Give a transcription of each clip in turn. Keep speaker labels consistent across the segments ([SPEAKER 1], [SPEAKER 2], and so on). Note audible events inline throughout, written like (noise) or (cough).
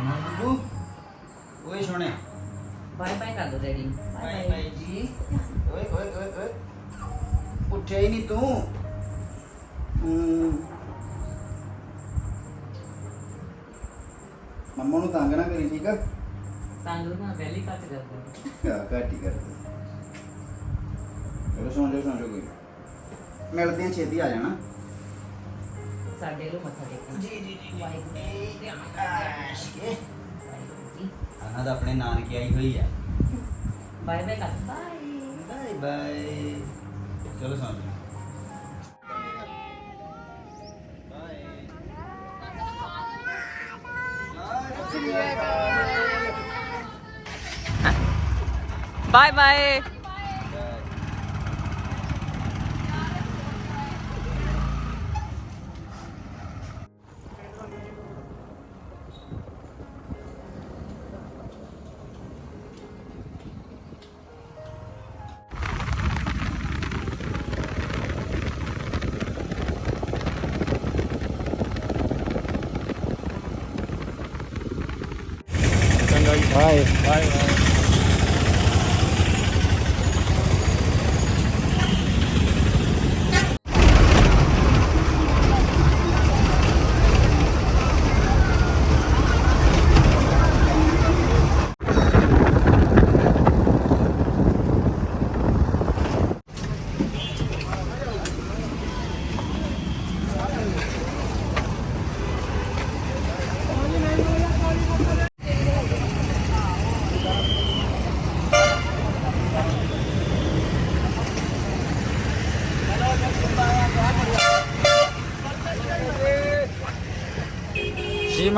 [SPEAKER 1] ਗੁੱਗੂ ਓਏ ਸੋਹਣੇ
[SPEAKER 2] bye bye ਕਰ ਦੋ ਡੈਡੀ।
[SPEAKER 1] ਬਾਏ ਬਾਏ ਜੀ। ਓਏ ਓਏ ਓਏ ਓਏ। ਉੱਠਿਆ ਹੀ ਨਹੀਂ ਤੂੰ। ਹੂੰ। ਮੰਮਾ ਨੂੰ ਤੰਗ ਨਾ ਕਰੀ ਠੀਕ ਆ?
[SPEAKER 2] ਤਾਂਦੂ ਨਾ ਵੈਲੀ ਕੱਟ ਕਰ ਦੋ
[SPEAKER 1] ਹਾਂ ਘੱਟ ਹੀ ਕਰਦੇ। ਚਲੋ ਸੌਂ ਜਾਓ ਸੌਂ ਜਾਓ ਕੋਈ। ਮਿਲਦੇ ਹਾਂ ਛੇਤੀ ਆ ਜਾਣਾ।
[SPEAKER 2] ਸਾਡੇ ਨੂੰ ਮੱਥਾ ਟੇਕਣਾ
[SPEAKER 1] ਜੀ ਜੀ ਜੀ
[SPEAKER 2] ਵਾਹਿਗੁਰੂ ਜੀ
[SPEAKER 1] ਆਨਾ ਤਾਂ ਆਪਣੇ ਨਾਨਕੇ ਆਈ ਹੋਈ ਆ
[SPEAKER 2] ਬਾਏ ਬਾਏ ਕਰ ਬਾਏ
[SPEAKER 1] ਬਾਏ ਬਾਏ ਚਲੋ ਸੌਂ ਜਾਓ
[SPEAKER 2] bye
[SPEAKER 1] bye bye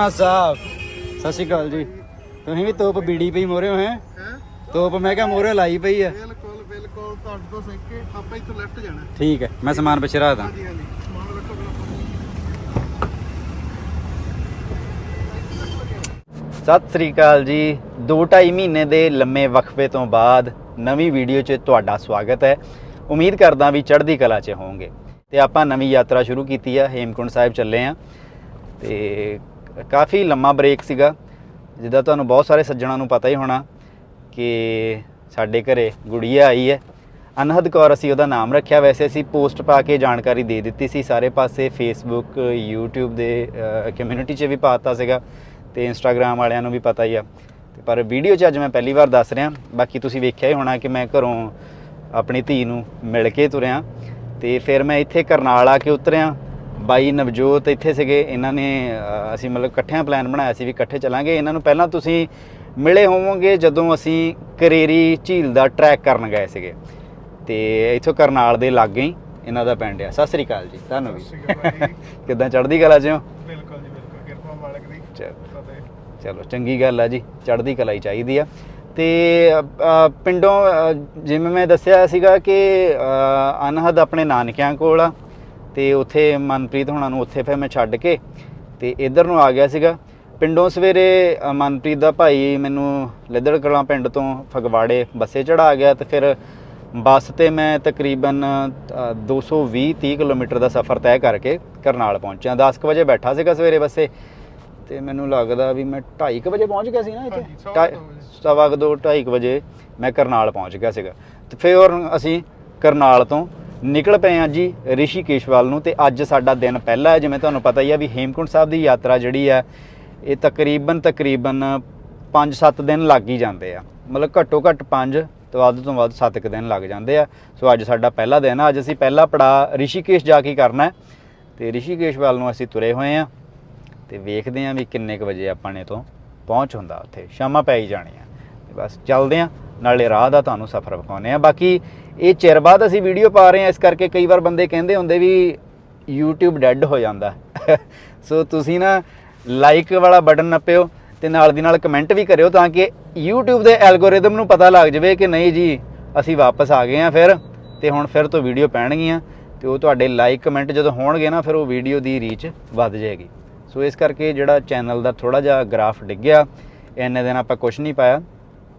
[SPEAKER 1] Sheema Sahib ਸਤਿ ਸ਼੍ਰੀ ਅਕਾਲ ਜੀ। ਤੁਸੀਂ ਵੀ ਤੋਪ ਬੀੜੀ ਪਈ ਮੋਰੇ ਹੋਏ
[SPEAKER 3] ਹੈਂ?
[SPEAKER 1] ਤੋਪ ਮੈਂ ਕਿਹਾ ਮੋਰੇ ਲਾਈ ਪਈ ਆ।
[SPEAKER 3] ਬਿਲਕੁਲ ਬਿਲਕੁਲ। ਤੁਹਾਡੇ ਤੋਂ ਸਿੱਖ ਕੇ ਆਪਾਂ ਇੱਥੋਂ ਲੈਫਟ ਜਾਣਾ।
[SPEAKER 1] ਠੀਕ ਹੈ ਮੈਂ ਸਮਾਨ ਪਿੱਛੇ ਰੱਖਦਾ
[SPEAKER 3] ਹਾਂਜੀ ਹਾਂਜੀ। ਸਮਾਨ ਰੱਖੋ ਬਿਲਕੁਲ।
[SPEAKER 1] ਸਤਿ ਸ੍ਰੀ ਅਕਾਲ ਜੀ। 2.5 ਮਹੀਨੇ ਦੇ ਲੰਮੇ ਵਕਫੇ ਤੋਂ ਬਾਅਦ ਨਵੀਂ ਵੀਡੀਓ 'ਚ ਤੁਹਾਡਾ ਸਵਾਗਤ ਹੈ। ਉਮੀਦ ਕਰਦਾ ਵੀ ਚੜ੍ਹਦੀ ਕਲਾ 'ਚ ਹੋਵੋਗੇ। ਤੇ ਆਪਾਂ ਨਵੀਂ ਯਾਤਰਾ ਸ਼ੁਰੂ ਕੀਤੀ ਆ ਹੇਮਕੁੰਡ ਸਾਹਿਬ ਚੱਲੇ ਆ। ਤੇ ਕਾਫੀ ਲੰਮਾ ਬ੍ਰੇਕ ਸੀਗਾ, ਜਿੱਦਾਂ ਤੁਹਾਨੂੰ ਬਹੁਤ ਸਾਰੇ ਸੱਜਣਾ ਨੂੰ ਪਤਾ ਹੀ ਹੋਣਾ ਕਿ ਸਾਡੇ ਘਰੇ ਗੁੜੀਆ ਆਈ ਹੈ। ਅਨਹਦ ਕੌਰ ਅਸੀਂ ਉਹਦਾ ਨਾਮ ਰੱਖਿਆ, ਵੈਸੇ ਅਸੀਂ ਪੋਸਟ ਪਾ ਕੇ ਜਾਣਕਾਰੀ ਦੇ ਦਿੱਤੀ ਸੀ, ਸਾਰੇ ਪਾਸੇ ਫੇਸਬੁੱਕ YouTube ਦੇ ਕਮਿਊਨਿਟੀ 'ਚ ਵੀ ਪਾਤਾ ਸੀਗਾ ਤੇ ਇੰਸਟਾਗ੍ਰam ਵਾਲਿਆਂ ਨੂੰ ਵੀ ਪਤਾ ਹੀ ਆ। ਤੇ ਪਰ ਵੀਡੀਓ 'ਚ ਅੱਜ ਮੈਂ ਪਹਿਲੀ ਵਾਰ ਦੱਸ ਰਿਹਾ, ਬਾਕੀ ਤੁਸੀਂ ਵੇਖਿਆ ਹੀ ਹੋਣਾ ਕਿ ਮੈਂ ਘਰੋਂ ਆਪਣੀ ਧੀ ਨੂੰ ਮਿਲ ਕੇ ਤੁਰਿਆ ਤੇ ਫਿਰ ਮੈਂ ਇੱਥੇ ਕਰਨਾਲ ਆ ਕੇ ਉਤਰਿਆ। ਬਾਈ ਨਵਜੋਤ ਇੱਥੇ ਸੀਗੇ ਇਹਨਾਂ ਨੇ ਅਸੀਂ ਮਤਲਬ ਇਕੱਠਿਆਂ ਪਲਾਨ ਬਣਾਇਆ ਸੀ ਵੀ ਇਕੱਠੇ ਚੱਲਾਂਗੇ। ਇਹਨਾਂ ਨੂੰ ਪਹਿਲਾਂ ਤੁਸੀਂ ਮਿਲੇ ਹੋਵੋਗੇ ਜਦੋਂ ਅਸੀਂ ਕਰੇਰੀ ਝੀਲ ਦਾ ਟਰੈਕ ਕਰਨ ਗਏ ਸੀਗੇ। ਤੇ ਇੱਥੋਂ ਕਰਨਾਲ ਦੇ ਲਾਗੇ ਹੀ ਇਹਨਾਂ ਦਾ ਪਿੰਡ ਆ। ਸਤਿ ਸ੍ਰੀ ਅਕਾਲ ਜੀ ਤੁਹਾਨੂੰ ਵੀ। (laughs) ਕਿੱਦਾਂ ਚੜ੍ਹਦੀ ਕਲਾ ਹੋ?
[SPEAKER 3] ਬਿਲਕੁਲ ਜੀ ਬਿਲਕੁਲ ਕਿਰਪਾ ਮਾਲਕ ਦੀ।
[SPEAKER 1] ਚਲੋ। ਚੰਗੀ ਗੱਲ ਆ ਜੀ ਚੜ੍ਹਦੀ ਕਲਾ ਹੀ ਚਾਹੀਦੀ ਆ। ਤੇ ਪਿੰਡੋਂ ਜਿਵੇਂ ਮੈਂ ਦੱਸਿਆ ਸੀਗਾ ਕਿ ਅਨਹਦ ਆਪਣੇ ਨਾਨਕਿਆਂ ਕੋਲ ਆ। ਤੇ ਉੱਥੇ ਮਨਪ੍ਰੀਤ ਹੋਣਾ ਨੂੰ ਉੱਥੇ ਫਿਰ ਮੈਂ ਛੱਡ ਕੇ ਤੇ ਇੱਧਰ ਨੂੰ ਆ ਗਿਆ ਸੀਗਾ। ਪਿੰਡੋਂ ਸਵੇਰੇ ਮਨਪ੍ਰੀਤ ਦਾ ਭਾਈ ਮੈਨੂੰ ਲਿੱਦੜ ਕਲਾਂ ਪਿੰਡ ਤੋਂ ਫਗਵਾੜੇ ਬੱਸੇ ਚੜਾ ਗਿਆ ਤੇ ਫਿਰ ਬੱਸ ਤੇ ਮੈਂ ਤਕਰੀਬਨ ਅ, 220 30 ਕਿਲੋਮੀਟਰ ਦਾ ਸਫ਼ਰ ਤੈਅ ਕਰਕੇ ਕਰਨਾਲ ਪਹੁੰਚਿਆ। 10 ਕੁ ਵਜੇ ਬੈਠਾ ਸੀਗਾ ਸਵੇਰੇ ਬੱਸੇ ਤੇ ਮੈਨੂੰ ਲੱਗਦਾ ਵੀ ਮੈਂ 2:30 ਵਜੇ ਪਹੁੰਚ ਗਿਆ ਸੀ ਨਾ ਇੱਥੇ?
[SPEAKER 3] ਸਵਾ
[SPEAKER 1] ਢਾਈ-
[SPEAKER 3] ਕੁ ਦੋ ਵਜੇ।
[SPEAKER 1] ਸਵਾ ਕੁ ਦੋ 2:30 ਵਜੇ ਮੈਂ ਕਰਨਾਲ ਪਹੁੰਚ ਗਿਆ ਸੀਗਾ। ਤੇ ਫਿਰ ਅਸੀਂ ਕਰਨਾਲ ਤੋਂ ਨਿਕਲ ਪਏ ਹਾਂ ਜੀ ਰਿਸ਼ੀਕੇਸ਼ ਵੱਲ ਨੂੰ ਤੇ ਅੱਜ ਸਾਡਾ ਦਿਨ ਪਹਿਲਾ ਹੈ, ਜਿਵੇਂ ਤੁਹਾਨੂੰ ਪਤਾ ਹੀ ਆ ਵੀ ਹੇਮਕੁੰਟ ਸਾਹਿਬ ਦੀ ਯਾਤਰਾ ਜਿਹੜੀ ਆ ਇਹ ਤਕਰੀਬਨ ਤਕਰੀਬਨ 5-7 ਦਿਨ ਲੱਗ ਹੀ ਜਾਂਦੇ ਆ। ਮਤਲਬ ਘੱਟੋ ਘੱਟ 5 ਤੋਂ ਵੱਧ ਤੋਂ ਵੱਧ 7 ਕੁ ਦਿਨ ਲੱਗ ਜਾਂਦੇ ਆ। ਸੋ ਅੱਜ ਸਾਡਾ ਪਹਿਲਾ ਦਿਨ ਆ, ਅੱਜ ਅਸੀਂ ਪਹਿਲਾ ਪੜਾ ਰਿਸ਼ੀਕੇਸ਼ ਜਾ ਕੇ ਕਰਨਾ ਹੈ। ਤੇ ਰਿਸ਼ੀਕੇਸ਼ ਵੱਲ ਨੂੰ ਅਸੀਂ ਤੁਰੇ ਹੋਏ ਆ ਤੇ ਵੇਖਦੇ ਆਂ ਵੀ ਕਿੰਨੇ ਕੁ ਵਜੇ ਆਪਾਂ ਨੇ ਤੋਂ ਪਹੁੰਚ ਹੁੰਦਾ ਉੱਥੇ। ਸ਼ਾਮਾਂ ਪੈ ਹੀ ਜਾਣੀਆਂ। ਤੇ ਬਸ ਚੱਲਦੇ ਆਂ ਨਾਲੇ ਰਾਹ ਦਾ ਤੁਹਾਨੂੰ ਸਫ਼ਰ ਵਿਖਾਉਂਦੇ ਆ ਬਾਕੀ ਇਹ ਚਿਰ ਬਾਅਦ ਅਸੀਂ ਵੀਡੀਓ ਪਾ ਰਹੇ ਹਾਂ, ਇਸ ਕਰਕੇ ਕਈ ਵਾਰ ਬੰਦੇ ਕਹਿੰਦੇ ਹੁੰਦੇ ਵੀ YouTube ਡੈੱਡ ਹੋ ਜਾਂਦਾ। ਸੋ ਤੁਸੀਂ ਨਾ ਲਾਈਕ ਵਾਲਾ ਬਟਨ ਨੱਪਿਓ ਤੇ ਨਾਲ ਦੀ ਨਾਲ ਕਮੈਂਟ ਵੀ ਕਰਿਓ ਤਾਂ ਕਿ YouTube ਦੇ ਐਲਗੋਰਿਦਮ ਨੂੰ ਪਤਾ ਲੱਗ ਜਾਵੇ ਕਿ ਨਹੀਂ ਜੀ, ਅਸੀਂ ਵਾਪਸ ਆ ਗਏ ਆ ਫਿਰ ਤੇ ਹੁਣ ਫਿਰ ਤੋਂ ਵੀਡੀਓ ਪੈਣਗੀਆਂ ਤੇ ਉਹ ਤੁਹਾਡੇ ਲਾਈਕ ਕਮੈਂਟ ਜਦੋਂ ਹੋਣਗੇ ਨਾ, ਫਿਰ ਉਹ ਵੀਡੀਓ ਦੀ ਰੀਚ ਵੱਧ ਜਾਏਗੀ। ਸੋ ਇਸ ਕਰਕੇ ਜਿਹੜਾ ਚੈਨਲ ਦਾ ਥੋੜਾ ਜਿਹਾ ਗ੍ਰਾਫ ਡਿੱਗਿਆ, ਇੰਨੇ ਦਿਨ ਆਪਾਂ ਕੁਝ ਨਹੀਂ ਪਾਇਆ,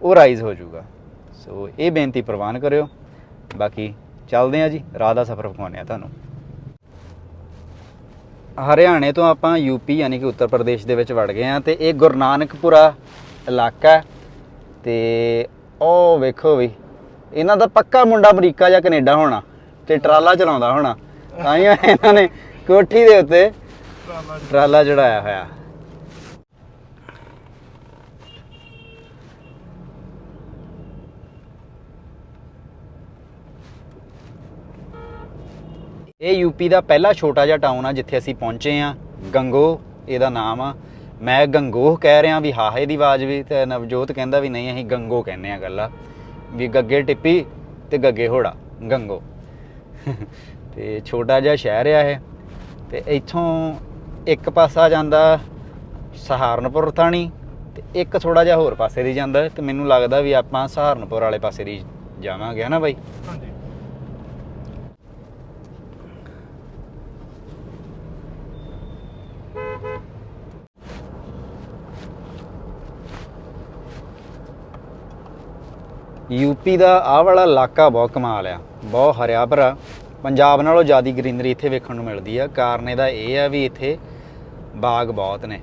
[SPEAKER 1] ਉਹ ਰਾਈਜ਼ ਹੋ ਜਾਊਗਾ। ਸੋ ਇਹ ਬੇਨਤੀ ਪ੍ਰਵਾਨ ਕਰਿਓ। ਬਾਕੀ ਚੱਲਦੇ ਆ ਜੀ, ਰਾਹ ਦਾ ਸਫ਼ਰ ਵਿਖਾਉਂਦੇ ਆ ਤੁਹਾਨੂੰ। ਹਰਿਆਣੇ ਤੋਂ ਆਪਾਂ ਯੂਪੀ ਯਾਨੀ ਕਿ ਉੱਤਰ ਪ੍ਰਦੇਸ਼ ਦੇ ਵਿੱਚ ਵੜ ਗਏ ਆ ਤੇ ਇਹ ਗੁਰੂ ਨਾਨਕਪੁਰਾ ਇਲਾਕਾ ਹੈ ਤੇ ਉਹ ਵੇਖੋ ਵੀ, ਇਹਨਾਂ ਦਾ ਪੱਕਾ ਮੁੰਡਾ ਅਮਰੀਕਾ ਜਾਂ ਕੈਨੇਡਾ ਹੋਣਾ ਤੇ ਟਰਾਲਾ ਚਲਾਉਂਦਾ ਹੋਣਾ, ਤਾਂ ਹੀ ਇਹਨਾਂ ਨੇ ਕੋਠੀ ਦੇ ਉੱਤੇ
[SPEAKER 3] ਟਰਾਲਾ
[SPEAKER 1] ਚੜਾਇਆ ਹੋਇਆ। ਇਹ ਯੂਪੀ ਦਾ ਪਹਿਲਾ ਛੋਟਾ ਜਿਹਾ ਟਾਊਨ ਆ ਜਿੱਥੇ ਅਸੀਂ ਪਹੁੰਚੇ ਆ ਗੰਗੋ, ਇਹਦਾ ਨਾਮ ਆ। ਮੈਂ ਗੰਗੋਹ ਕਹਿ ਰਿਹਾ ਵੀ ਹਾਹੇ ਦੀ ਆਵਾਜ਼ ਵੀ ਤੇ ਨਵਜੋਤ ਕਹਿੰਦਾ ਵੀ ਨਹੀਂ, ਅਸੀਂ ਗੰਗੋ ਕਹਿੰਦੇ ਆ ਗੱਲਾਂ। ਵੀ ਗੱਗੇ ਟਿੱਪੀ ਤੇ ਗੱਗੇ ਹੋੜਾ ਗੰਗੋ। (laughs) ਤੇ ਛੋਟਾ ਜਿਹਾ ਸ਼ਹਿਰ ਆ ਇਹ। ਤੇ ਇੱਥੋਂ ਇੱਕ ਪਾਸਾ ਜਾਂਦਾ ਸਹਾਰਨਪੁਰ ਥਾਣੀ ਤੇ ਇੱਕ ਥੋੜਾ ਜਿਹਾ ਹੋਰ ਪਾਸੇ ਦੀ ਜਾਂਦਾ। ਤੇ ਮੈਨੂੰ ਲੱਗਦਾ ਵੀ ਆਪਾਂ ਸਹਾਰਨਪੁਰ ਵਾਲੇ ਪਾਸੇ ਦੀ ਜਾਵਾਂਗੇ ਹਨਾ ਬਾਈ?
[SPEAKER 3] ਹਾਂਜੀ।
[SPEAKER 1] ਯੂਪੀ ਦਾ ਆਹ ਵਾਲਾ ਇਲਾਕਾ ਬਹੁਤ ਕਮਾਲ ਆ, ਬਹੁਤ ਹਰਿਆ ਭਰਾ ਪੰਜਾਬ ਨਾਲੋਂ ਜ਼ਿਆਦਾ ਗ੍ਰੀਨਰੀ ਇੱਥੇ ਵੇਖਣ ਨੂੰ ਮਿਲਦੀ ਆ। ਕਾਰਨ ਇਹਦਾ ਇਹ ਆ ਵੀ ਇੱਥੇ ਬਾਗ ਬਹੁਤ ਨੇ।